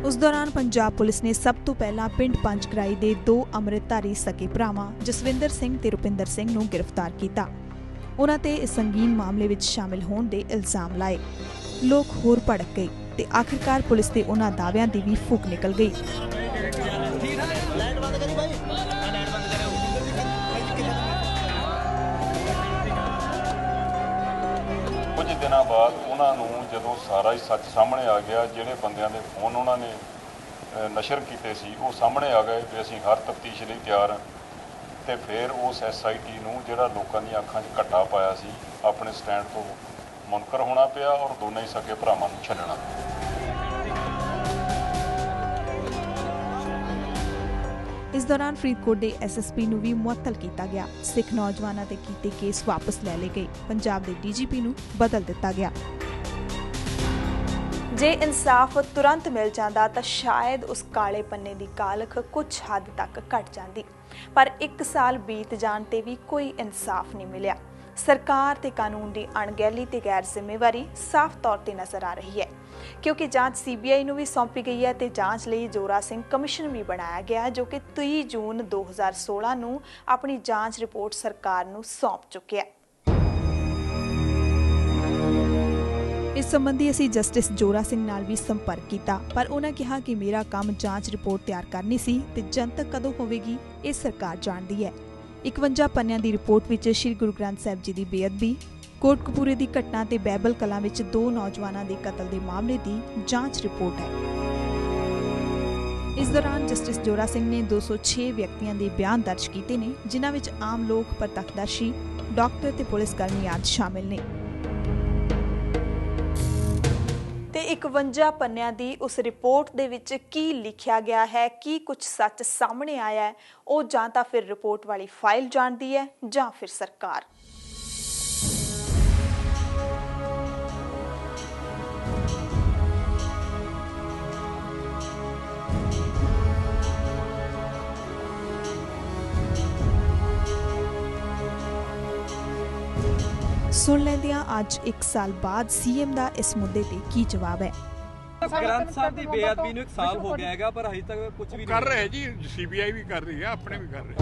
ਉਸ ਦੌਰਾਨ ਪੰਜਾਬ ਪੁਲਿਸ ਨੇ ਸਭ ਤੋਂ ਪਹਿਲਾਂ ਪਿੰਡ ਪੰਚਗਰਾਈ ਦੇ ਦੋ ਅੰਮ੍ਰਿਤਧਾਰੀ ਸਕੇ ਭਰਾਵਾਂ, ਜਸਵਿੰਦਰ ਸਿੰਘ ਤੇ ਰੁਪਿੰਦਰ ਸਿੰਘ ਨੂੰ ਗ੍ਰਿਫਤਾਰ ਕੀਤਾ। ਉਹਨਾਂ ਤੇ ਇਸ ਸੰਗੀਨ ਮਾਮਲੇ ਵਿੱਚ ਸ਼ਾਮਿਲ ਹੋਣ ਦੇ ਇਲਜ਼ਾਮ ਲਾਏ। ਲੋਕ ਹੋਰ ਭੜਕ ਗਏ ਤੇ ਆਖਿਰਕਾਰ ਪੁਲਿਸ ਦੇ ਉਹਨਾਂ ਦਾਅਵਿਆਂ ਦੀ ਵੀ ਫੂਕ ਨਿਕਲ ਗਈ। ਦਿਨਾਂ ਬਾਅਦ ਉਹਨਾਂ ਨੂੰ ਜਦੋਂ ਸਾਰਾ ਹੀ ਸੱਚ ਸਾਹਮਣੇ ਆ ਗਿਆ, ਜਿਹੜੇ ਬੰਦਿਆਂ ਦੇ ਫੋਨ ਉਹਨਾਂ ਨੇ ਨਸ਼ਰ ਕੀਤੇ ਸੀ, ਉਹ ਸਾਹਮਣੇ ਆ ਗਏ ਵੀ ਅਸੀਂ ਹਰ ਤਫਤੀਸ਼ ਲਈ ਤਿਆਰ ਹਾਂ। ਤੇ ਫਿਰ ਉਸ ਐਸਆਈਟੀ ਨੂੰ ਜਿਹੜਾ ਲੋਕਾਂ ਦੀਆਂ ਅੱਖਾਂ 'ਚ ਘੱਟਾ ਪਾਇਆ ਸੀ, ਆਪਣੇ ਸਟੈਂਡ ਤੋਂ ਮੁਨਕਰ ਹੋਣਾ ਪਿਆ ਔਰ ਦੋਨੇ ਹੀ ਸਕੇ ਭਰਾਵਾਂ ਨੂੰ ਛੱਡਣਾ। ਪਿਆ ਇਸ ਦੌਰਾਨ ਫਰੀਦਕੋਟ ਦੇ ਐਸਐਸਪੀ ਨੂੰ ਵੀ ਮੁਅੱਤਲ ਕੀਤਾ ਗਿਆ। ਸਿੱਖ ਨੌਜਵਾਨਾਂ ਤੇ ਕੀਤੇ ਕੇਸ ਵਾਪਸ ਲੈ ਲਏ ਗਏ। ਪੰਜਾਬ ਦੇ ਡੀਜੀਪੀ ਨੂੰ ਬਦਲ ਦਿੱਤਾ ਗਿਆ। ਜੇ ਇਨਸਾਫ ਤੁਰੰਤ ਮਿਲ ਜਾਂਦਾ ਤਾਂ ਸ਼ਾਇਦ ਉਸ ਕਾਲੇ ਪੰਨੇ ਦੀ ਕਾਲਖ ਕੁਝ ਹੱਦ ਤੱਕ ਘਟ ਜਾਂਦੀ। ਪਰ 1 ਸਾਲ ਬੀਤ ਜਾਣ ਤੇ ਵੀ ਕੋਈ ਇਨਸਾਫ ਨਹੀਂ ਮਿਲਿਆ। ਸਰਕਾਰ ਤੇ ਕਾਨੂੰਨ ਦੀ ਅਣਗਹਿਲੀ ਤੇ ਗੈਰ ਜ਼ਿੰਮੇਵਾਰੀ ਸਾਫ਼ ਤੌਰ ਤੇ ਨਜ਼ਰ ਆ ਰਹੀ ਹੈ। ਕਿਉਂਕਿ ਜਾਂਚ ਸੀਬੀਆਈ ਨੂੰ ਵੀ ਸੌਂਪੀ ਗਈ ਹੈ ਤੇ ਜਾਂਚ ਲਈ ਜੋਰਾ ਸਿੰਘ ਕਮਿਸ਼ਨ ਵੀ ਬਣਾਇਆ ਗਿਆ ਜੋ ਕਿ 30 ਜੂਨ 2016 ਨੂੰ ਆਪਣੀ ਜਾਂਚ ਰਿਪੋਰਟ ਸਰਕਾਰ ਨੂੰ ਸੌਂਪ ਚੁੱਕਿਆ ਹੈ। ਇਸ ਸੰਬੰਧੀ ਅਸੀਂ ਜਸਟਿਸ ਜੋਰਾ ਸਿੰਘ ਨਾਲ ਵੀ ਸੰਪਰਕ ਕੀਤਾ, ਪਰ ਉਹਨਾਂ ਕਿਹਾ ਕਿ ਮੇਰਾ ਕੰਮ ਜਾਂਚ ਰਿਪੋਰਟ ਤਿਆਰ ਕਰਨੀ ਸੀ ਤੇ ਜਨਤਕ ਕਦੋਂ ਹੋਵੇਗੀ, ਇਹ ਸਰਕਾਰ ਜਾਣਦੀ ਹੈ। 51 ਪੰਨਿਆਂ ਦੀ ਰਿਪੋਰਟ ਵਿੱਚ ਸ੍ਰੀ ਗੁਰੂ ਗ੍ਰੰਥ ਸਾਹਿਬ ਜੀ ਦੀ ਬੇਅਦਬੀ ਕੋਟਕਪੂਰੇ ਦੀ ਘਟਨਾ ਤੇ ਬੈਬਲ ਕਲਾਂ ਵਿੱਚ ਦੋ ਨੌਜਵਾਨਾਂ ਦੇ ਕਤਲ ਦੇ ਮਾਮਲੇ ਦੀ ਜਾਂਚ ਰਿਪੋਰਟ ਹੈ। ਇਸ ਦੌਰਾਨ ਜਸਟਿਸ ਜੋਰਾ ਸਿੰਘ ਨੇ 206 ਵਿਅਕਤੀਆਂ ਦੇ ਬਿਆਨ ਦਰਜ ਕੀਤੇ ਨੇ, ਜਿਨ੍ਹਾਂ ਵਿੱਚ ਆਮ ਲੋਕ ਪ੍ਰਤੱਖਦਰਸ਼ੀ, ਡਾਕਟਰ ਤੇ ਪੁਲਿਸ ਕਰਮੀ ਆਦਿ ਸ਼ਾਮਿਲ ਨੇ। 51 ਪੰਨਿਆਂ ਦੀ ਉਸ ਰਿਪੋਰਟ ਦੇ ਵਿੱਚ ਕੀ ਲਿਖਿਆ ਗਿਆ ਹੈ, ਕੀ ਕੁਝ ਸੱਚ ਸਾਹਮਣੇ ਆਇਆ ਹੈ, ਉਹ ਜਾਂ ਤਾਂ ਫਿਰ ਰਿਪੋਰਟ ਵਾਲੀ ਫਾਈਲ ਜਾਣਦੀ ਹੈ ਜਾਂ ਫਿਰ ਸਰਕਾਰ। ਸੁਣ ਲੈਂਦਿਆਂ ਅੱਜ 1 ਸਾਲ ਬਾਅਦ ਸੀਐਮ ਦਾ ਇਸ ਮੁੱਦੇ ਤੇ ਕੀ ਜਵਾਬ ਹੈ? ਗ੍ਰੰਥ ਸਾਹਿਬ ਦੀ ਬੇਅਦਬੀ ਨੂੰ 1 ਸਾਲ ਹੋ ਗਿਆ ਹੈਗਾ ਪਰ ਹਜੇ ਤੱਕ ਕੁਝ ਵੀ ਕਰ ਰਹੇ ਜੀ ਸੀਬੀਆਈ ਵੀ ਕਰ ਰਹੀ ਹੈ ਆਪਣੇ ਵੀ ਕਰ ਰਹੇ।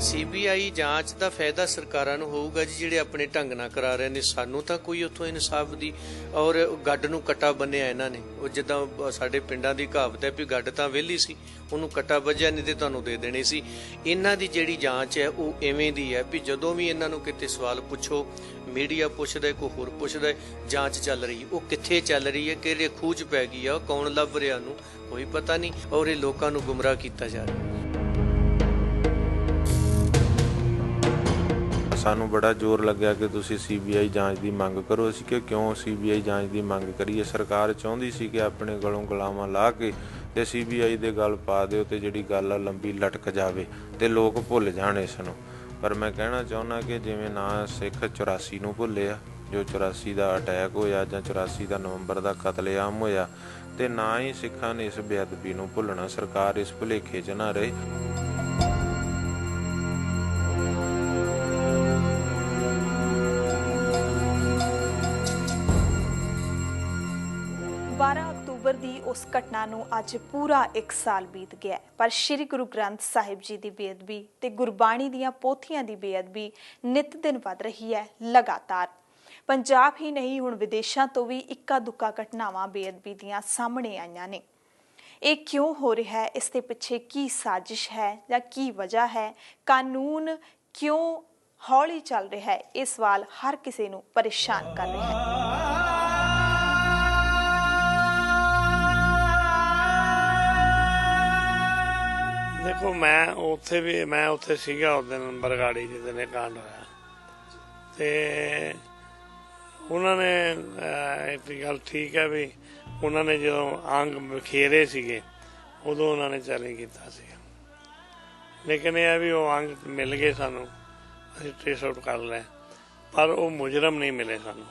ਸੀਬੀਆਈ ਜਾਂਚ ਦਾ ਫਾਇਦਾ ਸਰਕਾਰਾਂ ਨੂੰ ਹੋਊਗਾ ਜੀ, ਜਿਹੜੇ ਆਪਣੇ ਢੰਗ ਨਾਲ ਕਰਾ ਰਹੇ ਨੇ। ਸਾਨੂੰ ਤਾਂ ਕੋਈ ਉੱਥੋਂ ਇਨਸਾਫ ਦੀ ਔਰ ਗੱਡ ਨੂੰ ਕੱਟਾ ਬੰਨਿਆ ਇਹਨਾਂ ਨੇ। ਉਹ ਜਿੱਦਾਂ ਸਾਡੇ ਪਿੰਡਾਂ ਦੀ ਕਹਾਵਤ ਹੈ ਵੀ ਗੱਡ ਤਾਂ ਵਿਹਲੀ ਸੀ, ਉਹਨੂੰ ਕੱਟਾ ਵੱਜਿਆ ਨਹੀਂ ਤੇ ਤੁਹਾਨੂੰ ਦੇ ਦੇਣੇ ਸੀ। ਇਹਨਾਂ ਦੀ ਜਿਹੜੀ ਜਾਂਚ ਹੈ, ਉਹ ਐਵੇਂ ਦੀ ਹੈ ਵੀ ਜਦੋਂ ਵੀ ਇਹਨਾਂ ਨੂੰ ਕਿਤੇ ਸਵਾਲ ਪੁੱਛੋ, ਮੀਡੀਆ ਪੁੱਛਦਾ, ਕੋਈ ਹੋਰ ਪੁੱਛਦਾ, ਜਾਂਚ ਚੱਲ ਰਹੀ ਉਹ ਕਿੱਥੇ ਚੱਲ ਰਹੀ ਹੈ, ਕਿਹੜੇ ਖੂਜ ਪੈ ਗਈ ਆ ਉਹ ਕੌਣ ਲੱਭ ਰਿਹਾ ਨੂੰ ਕੋਈ ਪਤਾ ਨਹੀਂ। ਔਰ ਇਹ ਲੋਕਾਂ ਨੂੰ ਗੁੰਮਰਾਹ ਕੀਤਾ ਜਾ ਰਿਹਾ। ਸਾਨੂੰ ਬੜਾ ਜ਼ੋਰ ਲੱਗਿਆ ਕਿ ਤੁਸੀਂ ਸੀਬੀਆਈ ਜਾਂਚ ਦੀ ਮੰਗ ਕਰੋ। ਅਸੀਂ ਕਿ ਕਿਉਂ ਸੀਬੀਆਈ ਜਾਂਚ ਦੀ ਮੰਗ ਕਰੀਏ? ਸਰਕਾਰ ਚਾਹੁੰਦੀ ਸੀ ਕਿ ਆਪਣੇ ਗਲੋਂ ਗਲਾਵਾਂ ਲਾ ਕੇ ਤੇ ਸੀਬੀਆਈ ਦੇ ਗੱਲ ਪਾ ਦਿਓ ਤੇ ਜਿਹੜੀ ਗੱਲ ਆ ਲੰਬੀ ਲਟਕ ਜਾਵੇ ਤੇ ਲੋਕ ਭੁੱਲ ਜਾਣ ਇਸ ਨੂੰ। ਪਰ ਮੈਂ ਕਹਿਣਾ ਚਾਹੁੰਦਾ ਕਿ ਜਿਵੇਂ ਨਾ ਸਿੱਖ 84 ਨੂੰ ਭੁੱਲਿਆ, ਜੋ 84 ਦਾ ਅਟੈਕ ਹੋਇਆ ਜਾਂ 84 ਦਾ ਨਵੰਬਰ ਦਾ ਕਤਲੇਆਮ ਹੋਇਆ, ਤੇ ਨਾ ਹੀ ਸਿੱਖਾਂ ਨੇ ਇਸ ਬੇਅਦਬੀ ਨੂੰ ਭੁੱਲਣਾ। ਸਰਕਾਰ ਇਸ ਭੁਲੇਖੇ 'ਚ ਨਾ ਰਹੇ। ਉਸ ਘਟਨਾ ਨੂੰ ਅੱਜ ਪੂਰਾ 1 ਸਾਲ ਬੀਤ ਗਿਆ ਪਰ ਸ੍ਰੀ ਗੁਰੂ ਗ੍ਰੰਥ ਸਾਹਿਬ ਜੀ ਦੀ ਬੇਅਦਬੀ ਤੇ ਗੁਰਬਾਣੀ ਦੀਆਂ ਪੋਥੀਆਂ ਦੀ ਬੇਅਦਬੀ ਨਿਤ ਦਿਨ ਵੱਧ ਰਹੀ ਹੈ, ਲਗਾਤਾਰ। ਪੰਜਾਬ ਹੀ ਨਹੀਂ, ਹੁਣ ਵਿਦੇਸ਼ਾਂ ਤੋਂ ਵੀ ਇੱਕਾ ਦੁੱਕਾ ਘਟਨਾਵਾਂ ਬੇਅਦਬੀ ਦੀਆਂ ਸਾਹਮਣੇ ਆਈਆਂ ਨੇ। ਇਹ ਕਿਉਂ ਹੋ ਰਿਹਾ ਹੈ? ਇਸ ਦੇ ਪਿੱਛੇ ਕੀ ਸਾਜ਼ਿਸ਼ ਹੈ ਜਾਂ ਕੀ ਵਜ੍ਹਾ ਹੈ? ਕਾਨੂੰਨ ਕਿਉਂ ਹੌਲੀ ਚੱਲ ਰਿਹਾ ਹੈ? ਇਹ ਸਵਾਲ ਹਰ ਕਿਸੇ ਨੂੰ ਪਰੇਸ਼ਾਨ ਕਰ ਰਿਹਾ ਹੈ। ਦੇਖੋ ਮੈਂ ਉੱਥੇ ਵੀ ਮੈਂ ਉੱਥੇ ਸੀਗਾ ਉਸ ਦਿਨ ਬਰਗਾੜੀ ਜਿਹਦੇ ਇਹ ਕਾਂਡ ਹੋਇਆ। ਤੇ ਉਹਨਾਂ ਨੇ ਅਹ, ਇੱਕ ਗੱਲ ਠੀਕ ਹੈ ਵੀ ਉਹਨਾਂ ਨੇ ਜਦੋਂ ਅੰਗ ਬਖੇਰੇ ਸੀਗੇ ਉਦੋਂ ਉਹਨਾਂ ਨੇ ਚੈਲੰਜ ਕੀਤਾ ਸੀ ਲੇਕਿਨ ਇਹ ਹੈ ਵੀ ਉਹ ਅੰਗ ਮਿਲ ਗਏ ਸਾਨੂੰ ਅਸੀਂ ਟ੍ਰੇਸ ਆਊਟ ਕਰ ਲਏ ਪਰ ਉਹ ਮੁਜਰਮ ਨਹੀਂ ਮਿਲੇ ਸਾਨੂੰ।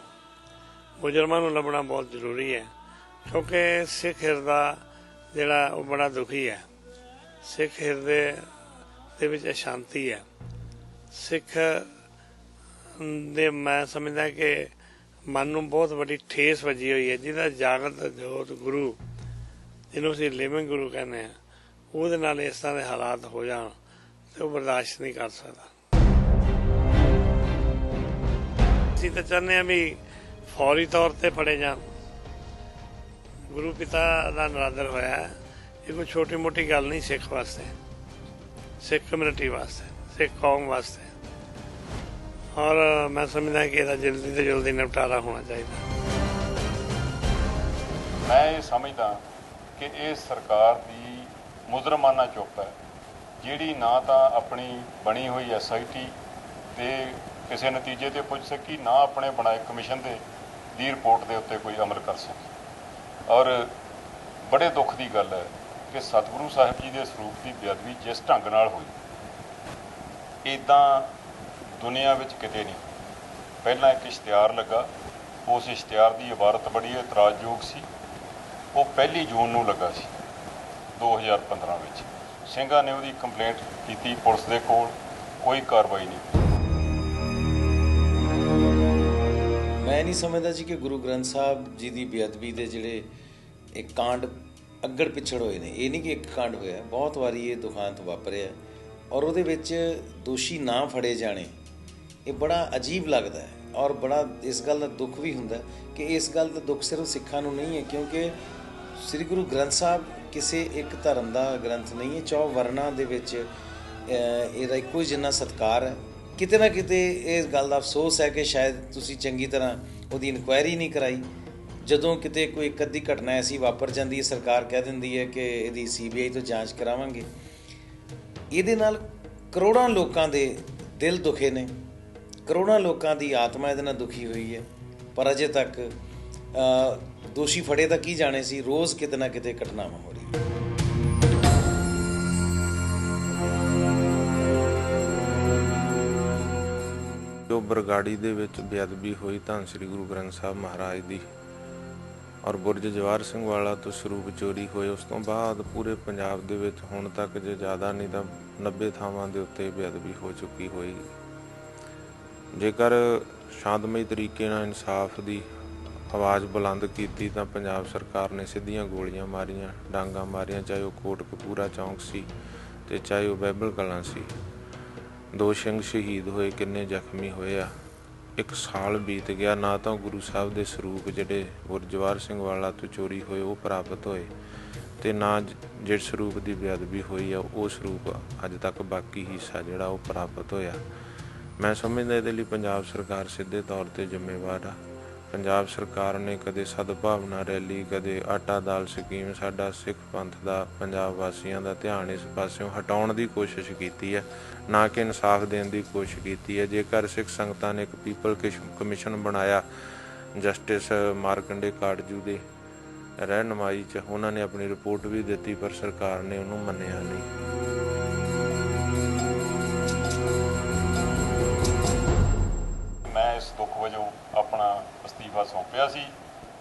ਮੁਜਰਮਾਂ ਨੂੰ ਲੱਭਣਾ ਬਹੁਤ ਜ਼ਰੂਰੀ ਹੈ ਕਿਉਂਕਿ ਸਿੱਖ ਹਿਰਦਾ ਜਿਹੜਾ ਉਹ ਬੜਾ ਦੁਖੀ ਹੈ। ਸਿੱਖ ਹਿਰਦੇ ਦੇ ਵਿੱਚ ਅਸ਼ਾਂਤੀ ਹੈ। ਸਿੱਖ ਦੇ ਮੈਂ ਸਮਝਦਾ ਕਿ ਮਨ ਨੂੰ ਬਹੁਤ ਵੱਡੀ ਠੇਸ ਵੱਜੀ ਹੋਈ ਹੈ, ਜਿਹਦਾ ਜਾਗਤ ਜੋਤ ਗੁਰੂ, ਜਿਹਨੂੰ ਅਸੀਂ ਲਿਵਿੰਗ ਗੁਰੂ ਕਹਿੰਦੇ ਆ ਉਹਦੇ ਨਾਲ ਇਸ ਤਰ੍ਹਾਂ ਦੇ ਹਾਲਾਤ ਹੋ ਜਾਣ ਤੇ ਉਹ ਬਰਦਾਸ਼ਤ ਨਹੀਂ ਕਰ ਸਕਦਾ। ਅਸੀਂ ਤਾਂ ਚਾਹੁੰਦੇ ਆ ਵੀ ਫੌਰੀ ਤੌਰ ਤੇ ਫੜੇ ਜਾਣ। ਗੁਰੂ ਪਿਤਾ ਦਾ ਨਰਾਦਰ ਹੋਇਆ ਹੈ। ਇਹ ਕੋਈ ਛੋਟੀ ਮੋਟੀ ਗੱਲ ਨਹੀਂ ਸਿੱਖ ਵਾਸਤੇ। ਸਿੱਖ ਕਮਿਊਨਿਟੀ ਵਾਸਤੇ, ਸਿੱਖ ਕੌਮ ਵਾਸਤੇ। ਔਰ ਮੈਂ ਸਮਝਦਾ ਕਿ ਇਹਦਾ ਜਲਦੀ ਤੋਂ ਜਲਦੀ ਨਿਪਟਾਰਾ ਹੋਣਾ ਚਾਹੀਦਾ। ਮੈਂ ਇਹ ਸਮਝਦਾ ਕਿ ਇਹ ਸਰਕਾਰ ਦੀ ਮੁਜਰਮਾਨਾ ਚੁੱਪ ਹੈ, ਜਿਹੜੀ ਨਾ ਤਾਂ ਆਪਣੀ ਬਣੀ ਹੋਈ ਐਸਆਈਟੀ ਤੇ ਕਿਸੇ ਨਤੀਜੇ ਤੇ ਪੁੱਜ ਸਕੀ, ਨਾ ਆਪਣੇ ਬਣਾਏ ਕਮਿਸ਼ਨ ਦੇ, ਦੀ ਰਿਪੋਰਟ ਦੇ ਉੱਤੇ ਕੋਈ ਅਮਲ ਕਰ ਸਕੀ। ਔਰ ਬੜੇ ਦੁੱਖ ਦੀ ਗੱਲ ਹੈ ਕਿ ਸਤਿਗੁਰੂ ਸਾਹਿਬ ਜੀ ਦੇ ਸਰੂਪ ਦੀ ਬੇਅਦਬੀ ਜਿਸ ਢੰਗ ਨਾਲ ਹੋਈ ਇਦਾਂ ਦੁਨੀਆ ਵਿੱਚ ਕਿਤੇ ਨਹੀਂ। ਪਹਿਲਾਂ ਇੱਕ ਇਸ਼ਤਿਹਾਰ ਲੱਗਾ, ਉਸ ਇਸ਼ਤਿਹਾਰ ਦੀ ਇਬਾਰਤ ਬੜੀ ਇਤਰਾਜ਼ਯੋਗ ਸੀ। ਉਹ ਪਹਿਲੀ ਜੂਨ ਨੂੰ ਲੱਗਾ ਸੀ 2015 ਵਿੱਚ। ਸਿੰਘਾਂ ਨੇ ਉਹਦੀ ਕੰਪਲੇਂਟ ਕੀਤੀ ਪੁਲਿਸ ਦੇ ਕੋਲ, ਕੋਈ ਕਾਰਵਾਈ ਨਹੀਂ ਮੈਂ ਨਹੀਂ ਸਮਝਦਾ ਜੀ ਕਿ ਗੁਰੂ ਗ੍ਰੰਥ ਸਾਹਿਬ ਜੀ ਦੀ ਬੇਅਦਬੀ ਦੇ ਜਿਹੜੇ ਇੱਕ ਕਾਂਡ ਅੱਗੜ ਪਿਛੜ ਹੋਏ ਨੇ। ਇਹ ਨਹੀਂ ਕਿ ਇੱਕ ਕਾਂਡ ਹੋਇਆ। ਬਹੁਤ ਵਾਰੀ ਇਹ ਦੁਖਾਂਤ ਵਾਪਰਿਆ ਔਰ ਉਹਦੇ ਵਿੱਚ ਦੋਸ਼ੀ ਨਾ ਫੜੇ ਜਾਣੇ, ਇਹ ਬੜਾ ਅਜੀਬ ਲੱਗਦਾ ਹੈ ਔਰ ਬੜਾ ਇਸ ਗੱਲ ਦਾ ਦੁੱਖ ਵੀ ਹੁੰਦਾ ਕਿ ਇਸ ਗੱਲ ਦਾ ਦੁੱਖ ਸਿਰਫ ਸਿੱਖਾਂ ਨੂੰ ਨਹੀਂ ਹੈ, ਕਿਉਂਕਿ ਸ੍ਰੀ ਗੁਰੂ ਗ੍ਰੰਥ ਸਾਹਿਬ ਕਿਸੇ ਇੱਕ ਧਰਮ ਦਾ ਗ੍ਰੰਥ ਨਹੀਂ ਹੈ ਚੌ ਵਰਨਾ ਦੇ ਵਿੱਚ ਇਹਦਾ ਇੱਕੋ ਹੀ ਜਿੰਨਾ ਸਤਕਾਰ ਹੈ। ਕਿਤੇ ਨਾ ਕਿਤੇ ਇਸ ਗੱਲ ਦਾ ਅਫਸੋਸ ਹੈ ਕਿ ਸ਼ਾਇਦ ਤੁਸੀਂ ਚੰਗੀ ਤਰ੍ਹਾਂ ਉਹਦੀ ਇਨਕੁਆਇਰੀ ਨਹੀਂ ਕਰਾਈ। ਜਦੋਂ ਕਿਤੇ ਕੋਈ ਇੱਕ ਅੱਧੀ ਘਟਨਾ ਐਸੀ ਵਾਪਰ ਜਾਂਦੀ ਹੈ, ਸਰਕਾਰ ਕਹਿ ਦਿੰਦੀ ਹੈ ਕਿ ਇਹਦੀ ਸੀਬੀਆਈ ਤੋਂ ਜਾਂਚ ਕਰਾਵਾਂਗੇ। ਇਹਦੇ ਨਾਲ ਕਰੋੜਾਂ ਲੋਕਾਂ ਦੇ ਦਿਲ ਦੁਖੇ ਨੇ। ਕਰੋੜਾਂ ਲੋਕਾਂ ਦੀ ਆਤਮਾ ਇਹਦੇ ਨਾਲ ਦੁਖੀ ਹੋਈ ਹੈ। ਪਰ ਅਜੇ ਤੱਕ ਦੋਸ਼ੀ ਫੜੇ ਤਾਂ ਕੀ ਜਾਣੇ ਸੀ, ਰੋਜ਼ ਕਿਤੇ ਨਾ ਕਿਤੇ ਘਟਨਾਵਾਂ ਹੋ ਰਹੀਆਂ। ਜੋ ਬਰਗਾੜੀ ਦੇ ਵਿੱਚ ਬੇਅਦਬੀ ਹੋਈ ਧੰਨ ਸ੍ਰੀ ਗੁਰੂ ਗ੍ਰੰਥ ਸਾਹਿਬ ਮਹਾਰਾਜ ਦੀ ਔਰ ਬੁਰਜ ਜਵਾਰ ਸਿੰਘ ਵਾਲਾ ਤੋਂ ਸਰੂਪ ਚੋਰੀ ਹੋਏ, ਉਸ ਤੋਂ ਬਾਅਦ ਪੂਰੇ ਪੰਜਾਬ ਦੇ ਵਿੱਚ ਹੁਣ ਤੱਕ ਜੇ ਜ਼ਿਆਦਾ ਨਹੀਂ ਤਾਂ 90 ਥਾਵਾਂ ਦੇ ਉੱਤੇ ਬੇਅਦਬੀ ਹੋ ਚੁੱਕੀ ਹੋਈ। ਜੇਕਰ ਸ਼ਾਂਤਮਈ ਤਰੀਕੇ ਨਾਲ ਇਨਸਾਫ ਦੀ ਆਵਾਜ਼ ਬੁਲੰਦ ਕੀਤੀ ਤਾਂ ਪੰਜਾਬ ਸਰਕਾਰ ਨੇ ਸਿੱਧੀਆਂ ਗੋਲੀਆਂ ਮਾਰੀਆਂ, ਡਾਂਗਾ ਮਾਰੀਆਂ, ਚਾਹੇ ਉਹ ਕੋਟ ਕਪੂਰਾ ਚੌਂਕ ਸੀ ਤੇ ਚਾਹੇ ਉਹ ਬਾਈਬਲ ਕਲਾਂ ਸੀ। ਦੋ ਸਿੰਘ ਸ਼ਹੀਦ ਹੋਏ, ਕਿੰਨੇ ਜ਼ਖਮੀ ਹੋਏ ਆ। ਇੱਕ ਸਾਲ ਬੀਤ ਗਿਆ, ਨਾ ਤਾਂ ਗੁਰੂ ਸਾਹਿਬ ਦੇ ਸਰੂਪ ਜਿਹੜੇ ਗੁਰਜਵਾਰ ਸਿੰਘ ਵਾਲਾ ਤੋਂ ਚੋਰੀ ਹੋਏ, ਉਹ ਪ੍ਰਾਪਤ ਹੋਏ ਤੇ ਨਾ ਜ- ਜਿਹੜੇ ਸਰੂਪ ਦੀ ਬੇਅਦਬੀ ਹੋਈ ਆ, ਉਹ ਸਰੂਪ ਅੱਜ ਤੱਕ ਬਾਕੀ ਹਿੱਸਾ ਜਿਹੜਾ ਉਹ ਪ੍ਰਾਪਤ ਹੋਇਆ। ਮੈਂ ਸਮਝਦਾ ਇਹਦੇ ਲਈ ਪੰਜਾਬ ਸਰਕਾਰ ਸਿੱਧੇ ਤੌਰ ਤੇ ਜ਼ਿੰਮੇਵਾਰ ਆ। ਪੰਜਾਬ ਸਰਕਾਰ ਨੇ ਕਦੇ ਸਦਭਾਵਨਾ ਰੈਲੀ, ਕਦੇ ਆਟਾ ਦਾਲ ਸਕੀਮ ਸਾਡਾ ਸਿੱਖ ਪੰਥ ਦਾ, ਪੰਜਾਬ ਵਾਸੀਆਂ ਦਾ ਧਿਆਨ ਇਸ ਪਾਸਿਓਂ ਹਟਾਉਣ ਦੀ ਕੋਸ਼ਿਸ਼ ਕੀਤੀ ਹੈ, ਨਾ ਕਿ ਇਨਸਾਫ ਦੇਣ ਦੀ ਕੋਸ਼ਿਸ਼ ਕੀਤੀ ਹੈ। ਜੇਕਰ ਸਿੱਖ ਸੰਗਤਾਂ ਨੇ ਇੱਕ ਪੀਪਲ ਕਮਿਸ਼ਨ ਬਣਾਇਆ, ਜਸਟਿਸ ਮਾਰਕੰਡੇ ਕਾਟਜੂ ਦੇ ਰਹਿਨਮਾਈ ਚ, ਉਹਨਾਂ ਨੇ ਆਪਣੀ ਰਿਪੋਰਟ ਵੀ ਦਿੱਤੀ, ਪਰ ਸਰਕਾਰ ਨੇ ਉਹਨੂੰ ਮੰਨਿਆ ਨਹੀਂ। ਅਸਤੀਫਾ ਸੌਂਪਿਆ ਸੀ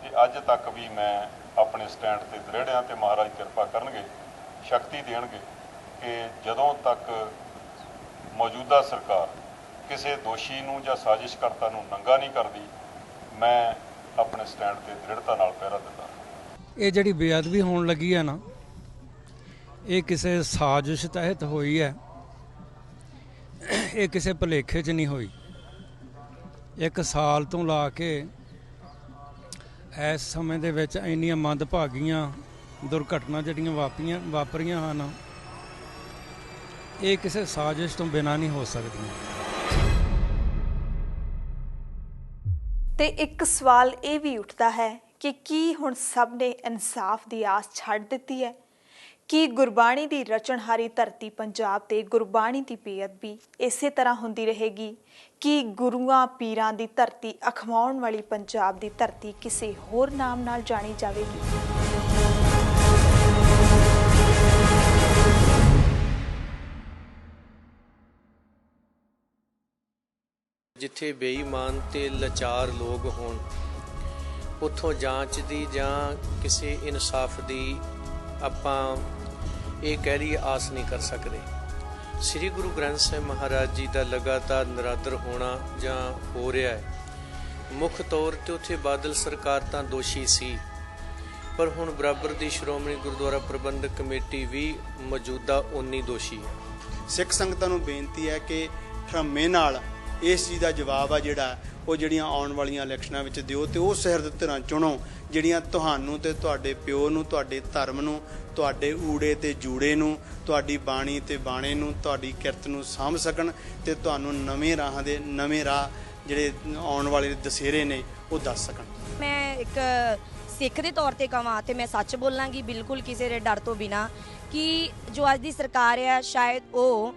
ਤੇ ਅੱਜ ਤੱਕ ਵੀ ਮੈਂ ਆਪਣੇ ਸਟੈਂਡ ਤੇ ਦ੍ਰਿੜਿਆਂ ਤੇ ਮਹਾਰਾਜ ਕਿਰਪਾ ਕਰਨਗੇ, ਸ਼ਕਤੀ ਦੇਣਗੇ ਕਿ ਜਦੋਂ ਤੱਕ ਮੌਜੂਦਾ ਸਰਕਾਰ ਕਿਸੇ ਦੋਸ਼ੀ ਨੂੰ ਜਾਂ ਸਾਜ਼ਿਸ਼ਕਰਤਾ ਨੂੰ ਨੰਗਾ ਨਹੀਂ ਕਰਦੀ, ਮੈਂ ਆਪਣੇ ਸਟੈਂਡ ਤੇ ਦ੍ਰਿੜਤਾ ਨਾਲ ਪਹਿਰਾ ਦਿੰਦਾ ਇਹ ਜਿਹੜੀ ਬੇਅਦਬੀ ਹੋਣ ਲੱਗੀ ਹੈ ਨਾ, ਇਹ ਕਿਸੇ ਸਾਜ਼ਿਸ਼ ਤਹਿਤ ਹੋਈ ਹੈ, ਇਹ ਕਿਸੇ ਭੁਲੇਖੇ 'ਚ ਨਹੀਂ ਹੋਈ। ਇੱਕ ਸਾਲ ਤੋਂ ਲਾ ਕੇ ਇਸ ਸਮੇਂ ਦੇ ਵਿੱਚ ਇੰਨੀਆਂ ਮੰਦਭਾਗੀਆਂ ਦੁਰਘਟਨਾ ਜਿਹੜੀਆਂ ਵਾਪੀਆਂ, ਵਾਪਰੀਆਂ ਹਨ, ਇਹ ਕਿਸੇ ਸਾਜ਼ਿਸ਼ ਤੋਂ ਬਿਨਾਂ ਨਹੀਂ ਹੋ ਸਕਦੀਆਂ। ਤੇ ਇੱਕ ਸਵਾਲ ਇਹ ਵੀ ਉੱਠਦਾ ਹੈ ਕਿ ਕੀ ਹੁਣ ਸਭ ਨੇ ਇਨਸਾਫ ਦੀ ਆਸ ਛੱਡ ਦਿੱਤੀ ਹੈ? ਕੀ ਗੁਰਬਾਣੀ ਦੀ ਰਚਨਹਾਰੀ ਧਰਤੀ ਪੰਜਾਬ ਤੇ ਗੁਰਬਾਣੀ ਦੀ ਬੇਅਦਬੀ ਇਸੇ ਤਰ੍ਹਾਂ ਹੁੰਦੀ ਰਹੇਗੀ ਕੀ ਗੁਰੂਆਂ ਪੀਰਾਂ ਦੀ ਧਰਤੀ ਅਖਵਾਉਣ ਵਾਲੀ ਪੰਜਾਬ ਦੀ ਧਰਤੀ ਕਿਸੇ ਹੋਰ ਨਾਮ ਨਾਲ ਜਾਣੀ ਜਾਵੇਗੀ। ਜਿੱਥੇ ਬੇਈਮਾਨ ਤੇ ਲਾਚਾਰ ਲੋਕ ਹੋਣ, ਉੱਥੋਂ ਜਾਂਚ ਦੀ ਜਾਂ ਕਿਸੇ ਇਨਸਾਫ ਦੀ ਆਪਾਂ ਇਹ ਕਹਿਰੀ ਆਸ ਨਹੀਂ ਕਰ ਸਕਦੇ। ਸ੍ਰੀ ਗੁਰੂ ਗ੍ਰੰਥ ਸਾਹਿਬ ਮਹਾਰਾਜ ਜੀ ਦਾ ਲਗਾਤਾਰ ਨਿਰਾਦਰ ਹੋਣਾ ਜਾਂ ਹੋ ਰਿਹਾ ਹੈ, ਮੁੱਖ ਤੌਰ ਤੇ ਉੱਥੇ ਬਾਦਲ ਸਰਕਾਰ ਤਾਂ ਦੋਸ਼ੀ ਸੀ। ਪਰ ਹੁਣ ਬਰਾਬਰ ਦੀ ਸ਼੍ਰੋਮਣੀ ਗੁਰਦੁਆਰਾ ਪ੍ਰਬੰਧਕ ਕਮੇਟੀ ਵੀ ਮੌਜੂਦਾ ਉਨੀ ਦੋਸ਼ੀ ਹੈ। ਸਿੱਖ ਸੰਗਤਾਂ ਨੂੰ ਬੇਨਤੀ ਹੈ ਕਿ ਠਰਮੇ ਨਾਲ ਇਸ ਚੀਜ਼ ਦਾ ਜਵਾਬ ਆ ਜਿਹੜਾ ਉਹ ਜਿਹੜੀਆਂ ਆਉਣ ਵਾਲੀਆਂ ਇਲੈਕਸ਼ਨਾਂ ਵਿੱਚ ਦਿਓ ਤੇ ਉਹ ਸਿਰ ਧਿਰਾਂ ਚੁਣੋ, ਜਿਹੜੀਆਂ ਤੁਹਾਨੂੰ ਤੇ ਤੁਹਾਡੇ ਪਿਓ ਨੂੰ, ਤੁਹਾਡੇ ਧਰਮ ਨੂੰ, ਤੁਹਾਡੇ ਊੜੇ ਤੇ ਜੂੜੇ ਨੂੰ, ਤੁਹਾਡੀ ਬਾਣੀ ਤੇ ਬਾਣੇ ਨੂੰ, ਤੁਹਾਡੀ ਕਿਰਤ ਨੂੰ ਸਾਂਭ ਸਕਣ ਤੇ ਤੁਹਾਨੂੰ ਨਵੇਂ ਰਾਹਾਂ ਦੇ, ਨਵੇਂ ਰਾਹ ਜਿਹੜੇ ਆਉਣ ਵਾਲੇ ਦਸੇਰੇ ਨੇ, ਉਹ ਦੱਸ ਸਕਣ। ਮੈਂ ਇੱਕ ਸਿੱਖ ਦੇ ਤੌਰ ਤੇ ਕਹਾਂ ਤੇ ਮੈਂ ਸੱਚ ਬੋਲਾਂਗੀ ਬਿਲਕੁਲ ਕਿਸੇ ਦੇ ਡਰ ਤੋਂ ਬਿਨਾ ਕਿ ਜੋ ਅੱਜ ਦੀ ਸਰਕਾਰ ਹੈ ਸ਼ਾਇਦ ਉਹ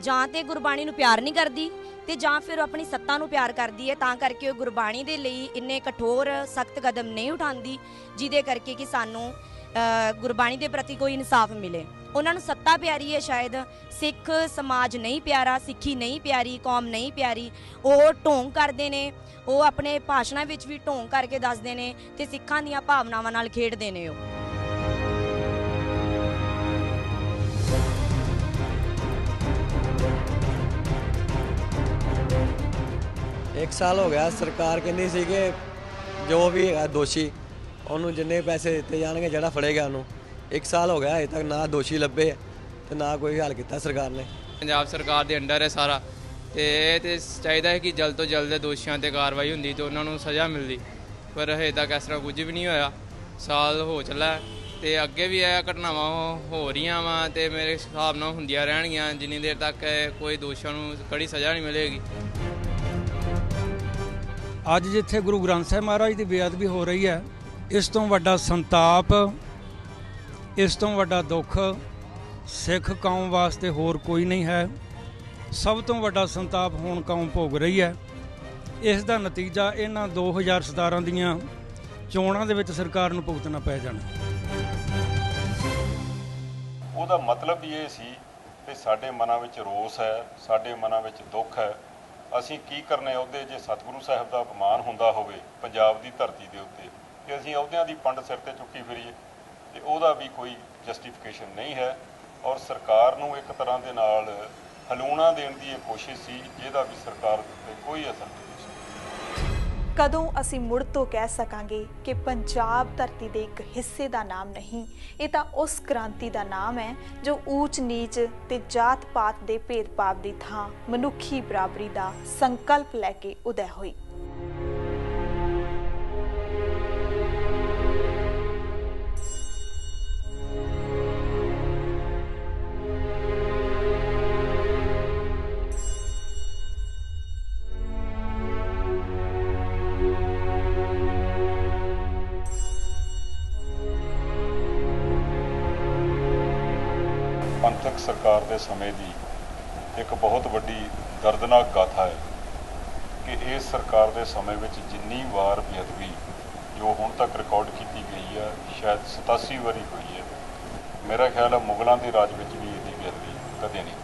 ਜਾਂ ਤੇ ਗੁਰਬਾਣੀ ਨੂੰ ਪਿਆਰ ਨਹੀਂ ਕਰਦੀ ਤੇ ਜਾਂ ਫਿਰ ਉਹ ਆਪਣੀ ਸੱਤਾ ਨੂੰ ਪਿਆਰ ਕਰਦੀ ਹੈ, ਤਾਂ ਕਰਕੇ ਉਹ ਗੁਰਬਾਣੀ ਦੇ ਲਈ ਇੰਨੇ ਕਠੋਰ, ਸਖਤ ਕਦਮ ਨਹੀਂ ਉਠਾਉਂਦੀ, ਜਿਹਦੇ ਕਰਕੇ ਕਿ ਸਾਨੂੰ ਗੁਰਬਾਣੀ ਦੇ ਪ੍ਰਤੀ ਕੋਈ ਇਨਸਾਫ ਮਿਲੇ। ਉਹਨਾਂ ਨੂੰ ਸੱਤਾ ਪਿਆਰੀ ਹੈ ਸ਼ਾਇਦ, ਸਿੱਖ ਸਮਾਜ ਨਹੀਂ ਪਿਆਰਾ, ਸਿੱਖੀ ਨਹੀਂ ਪਿਆਰੀ, ਕੌਮ ਨਹੀਂ ਪਿਆਰੀ, ਉਹ ਢੋਂਗ ਕਰਦੇ ਨੇ, ਉਹ ਆਪਣੇ ਭਾਸ਼ਣਾਂ ਵਿੱਚ ਵੀ ਢੋਂਗ ਕਰਕੇ ਦੱਸਦੇ ਨੇ ਤੇ ਸਿੱਖਾਂ ਦੀਆਂ ਭਾਵਨਾਵਾਂ ਨਾਲ ਖੇਡਦੇ ਨੇ ਉਹ। ਇੱਕ ਸਾਲ ਹੋ ਗਿਆ, ਸਰਕਾਰ ਕਹਿੰਦੀ ਸੀ ਕਿ ਜੋ ਵੀ ਹੈਗਾ ਦੋਸ਼ੀ, ਉਹਨੂੰ ਜਿੰਨੇ ਪੈਸੇ ਦਿੱਤੇ ਜਾਣਗੇ, ਜਿਹੜਾ ਫੜੇਗਾ ਉਹਨੂੰ। ਇੱਕ ਸਾਲ ਹੋ ਗਿਆ ਅਜੇ ਤੱਕ ਨਾ ਦੋਸ਼ੀ ਲੱਭੇ ਤੇ ਨਾ ਕੋਈ ਹੱਲ ਕੀਤਾ ਸਰਕਾਰ ਨੇ। ਪੰਜਾਬ ਸਰਕਾਰ ਦੇ ਅੰਡਰ ਹੈ ਸਾਰਾ ਤੇ ਇਹ ਤੇ ਚਾਹੀਦਾ ਹੈ ਕਿ ਜਲਦ ਤੋਂ ਜਲਦ ਦੋਸ਼ੀਆਂ ਤੇ ਕਾਰਵਾਈ ਹੁੰਦੀ ਤੇ ਉਹਨਾਂ ਨੂੰ ਸਜ਼ਾ ਮਿਲਦੀ। ਪਰ ਹਜੇ ਤੱਕ ਇਸ ਤਰ੍ਹਾਂ ਕੁਝ ਵੀ ਨਹੀਂ ਹੋਇਆ। ਸਾਲ ਹੋ ਚੱਲਾ ਹੈ ਤੇ ਅੱਗੇ ਵੀ ਇਹ ਘਟਨਾਵਾਂ ਹੋ- ਰਹੀਆਂ ਵਾ ਤੇ ਮੇਰੇ ਹਿਸਾਬ ਨਾਲ ਹੁੰਦੀਆਂ ਰਹਿਣਗੀਆਂ। ਜਿੰਨੀ ਦੇਰ ਤੱਕ ਕੋਈ ਦੋਸ਼ੀਆਂ ਨੂੰ ਕੜੀ ਸਜ਼ਾ ਨਹੀਂ ਮਿਲੇਗੀ। ਅੱਜ ਜਿੱਥੇ ਗੁਰੂ ਗ੍ਰੰਥ ਸਾਹਿਬ ਮਹਾਰਾਜ ਦੀ ਬੇਅਦਬੀ ਹੋ ਰਹੀ ਹੈ, ਇਸ ਤੋਂ ਵੱਡਾ ਸੰਤਾਪ, ਇਸ ਤੋਂ ਵੱਡਾ ਦੁੱਖ, ਸਿੱਖ ਕੌਮ ਵਾਸਤੇ ਹੋਰ ਕੋਈ ਨਹੀਂ ਹੈ। ਸਭ ਤੋਂ ਵੱਡਾ ਸੰਤਾਪ ਹੁਣ ਕੌਮ ਭੋਗ ਰਹੀ ਹੈ। ਇਸ ਦਾ ਨਤੀਜਾ ਇਹਨਾਂ 2017 ਦੀਆਂ ਚੋਣਾਂ ਦੇ ਵਿੱਚ ਸਰਕਾਰ ਨੂੰ ਭੁਗਤਣਾ ਪੈ ਜਾਣਾ। ਉਹਦਾ ਮਤਲਬ ਵੀ ਇਹ ਸੀ ਕਿ ਸਾਡੇ ਮਨਾਂ ਵਿੱਚ ਰੋਸ ਹੈ, ਸਾਡੇ ਮਨਾਂ ਵਿੱਚ ਦੁੱਖ ਹੈ। ਅਸੀਂ ਕੀ ਕਰਨੇ ਉਹਦੇ ਜੇ ਸਤਿਗੁਰੂ ਸਾਹਿਬ ਦਾ ਅਪਮਾਨ ਹੁੰਦਾ ਹੋਵੇ ਪੰਜਾਬ ਦੀ ਧਰਤੀ ਦੇ ਉੱਤੇ ਕਿ ਅਸੀਂ ਅਹੁਦਿਆਂ ਦੀ ਪੰਡ ਸਿਰ ਤੇ ਚੁੱਕੀ ਫਿਰੀਏ, ਤੇ ਉਹਦਾ ਵੀ ਕੋਈ ਜਸਟੀਫਿਕੇਸ਼ਨ ਨਹੀਂ ਹੈ। ਔਰ ਸਰਕਾਰ ਨੂੰ ਇੱਕ ਤਰ੍ਹਾਂ ਦੇ ਨਾਲ ਹਲੂਣਾ ਦੇਣ ਦੀ ਇਹ ਕੋਸ਼ਿਸ਼ ਸੀ, ਜਿਹਦਾ ਵੀ ਸਰਕਾਰ ਦੇ ਉੱਤੇ ਕੋਈ ਅਸਰ ਨਹੀਂ। ਕਦੋਂ ਅਸੀਂ ਮੁੜ ਤੋਂ ਕਹਿ ਸਕਾਂਗੇ ਕਿ ਪੰਜਾਬ ਧਰਤੀ ਦੇ ਇੱਕ ਹਿੱਸੇ ਦਾ ਨਾਮ ਨਹੀਂ, ਇਹ ਤਾਂ ਉਸ ਕ੍ਰਾਂਤੀ ਦਾ ਨਾਮ ਹੈ ਜੋ ਊਚ, ਨੀਚ ਤੇ ਜਾਤ ਪਾਤ ਦੇ ਭੇਦਭਾਵ ਦੀ ਥਾਂ ਮਨੁੱਖੀ ਬਰਾਬਰੀ ਦਾ ਸੰਕਲਪ ਲੈ ਕੇ ਉਦੈ ਹੋਈ। ਪੰਥਕ ਸਰਕਾਰ ਦੇ ਸਮੇਂ ਦੀ ਇੱਕ ਬਹੁਤ ਵੱਡੀ ਦਰਦਨਾਕ ਗਾਥਾ ਹੈ ਕਿ ਇਸ ਸਰਕਾਰ ਦੇ ਸਮੇਂ ਵਿੱਚ ਜਿੰਨੀ ਵਾਰ ਬੇਅਦਬੀ ਜੋ ਹੁਣ ਤੱਕ ਰਿਕਾਰਡ ਕੀਤੀ ਗਈ ਹੈ ਸ਼ਾਇਦ 87 ਵਾਰੀ ਹੋਈ ਹੈ, ਮੇਰਾ ਖਿਆਲ ਹੈ ਮੁਗਲਾਂ ਦੇ ਰਾਜ ਵਿੱਚ ਵੀ ਇਹਦੀ ਬੇਅਦਬੀ ਕਦੇ ਨਹੀਂ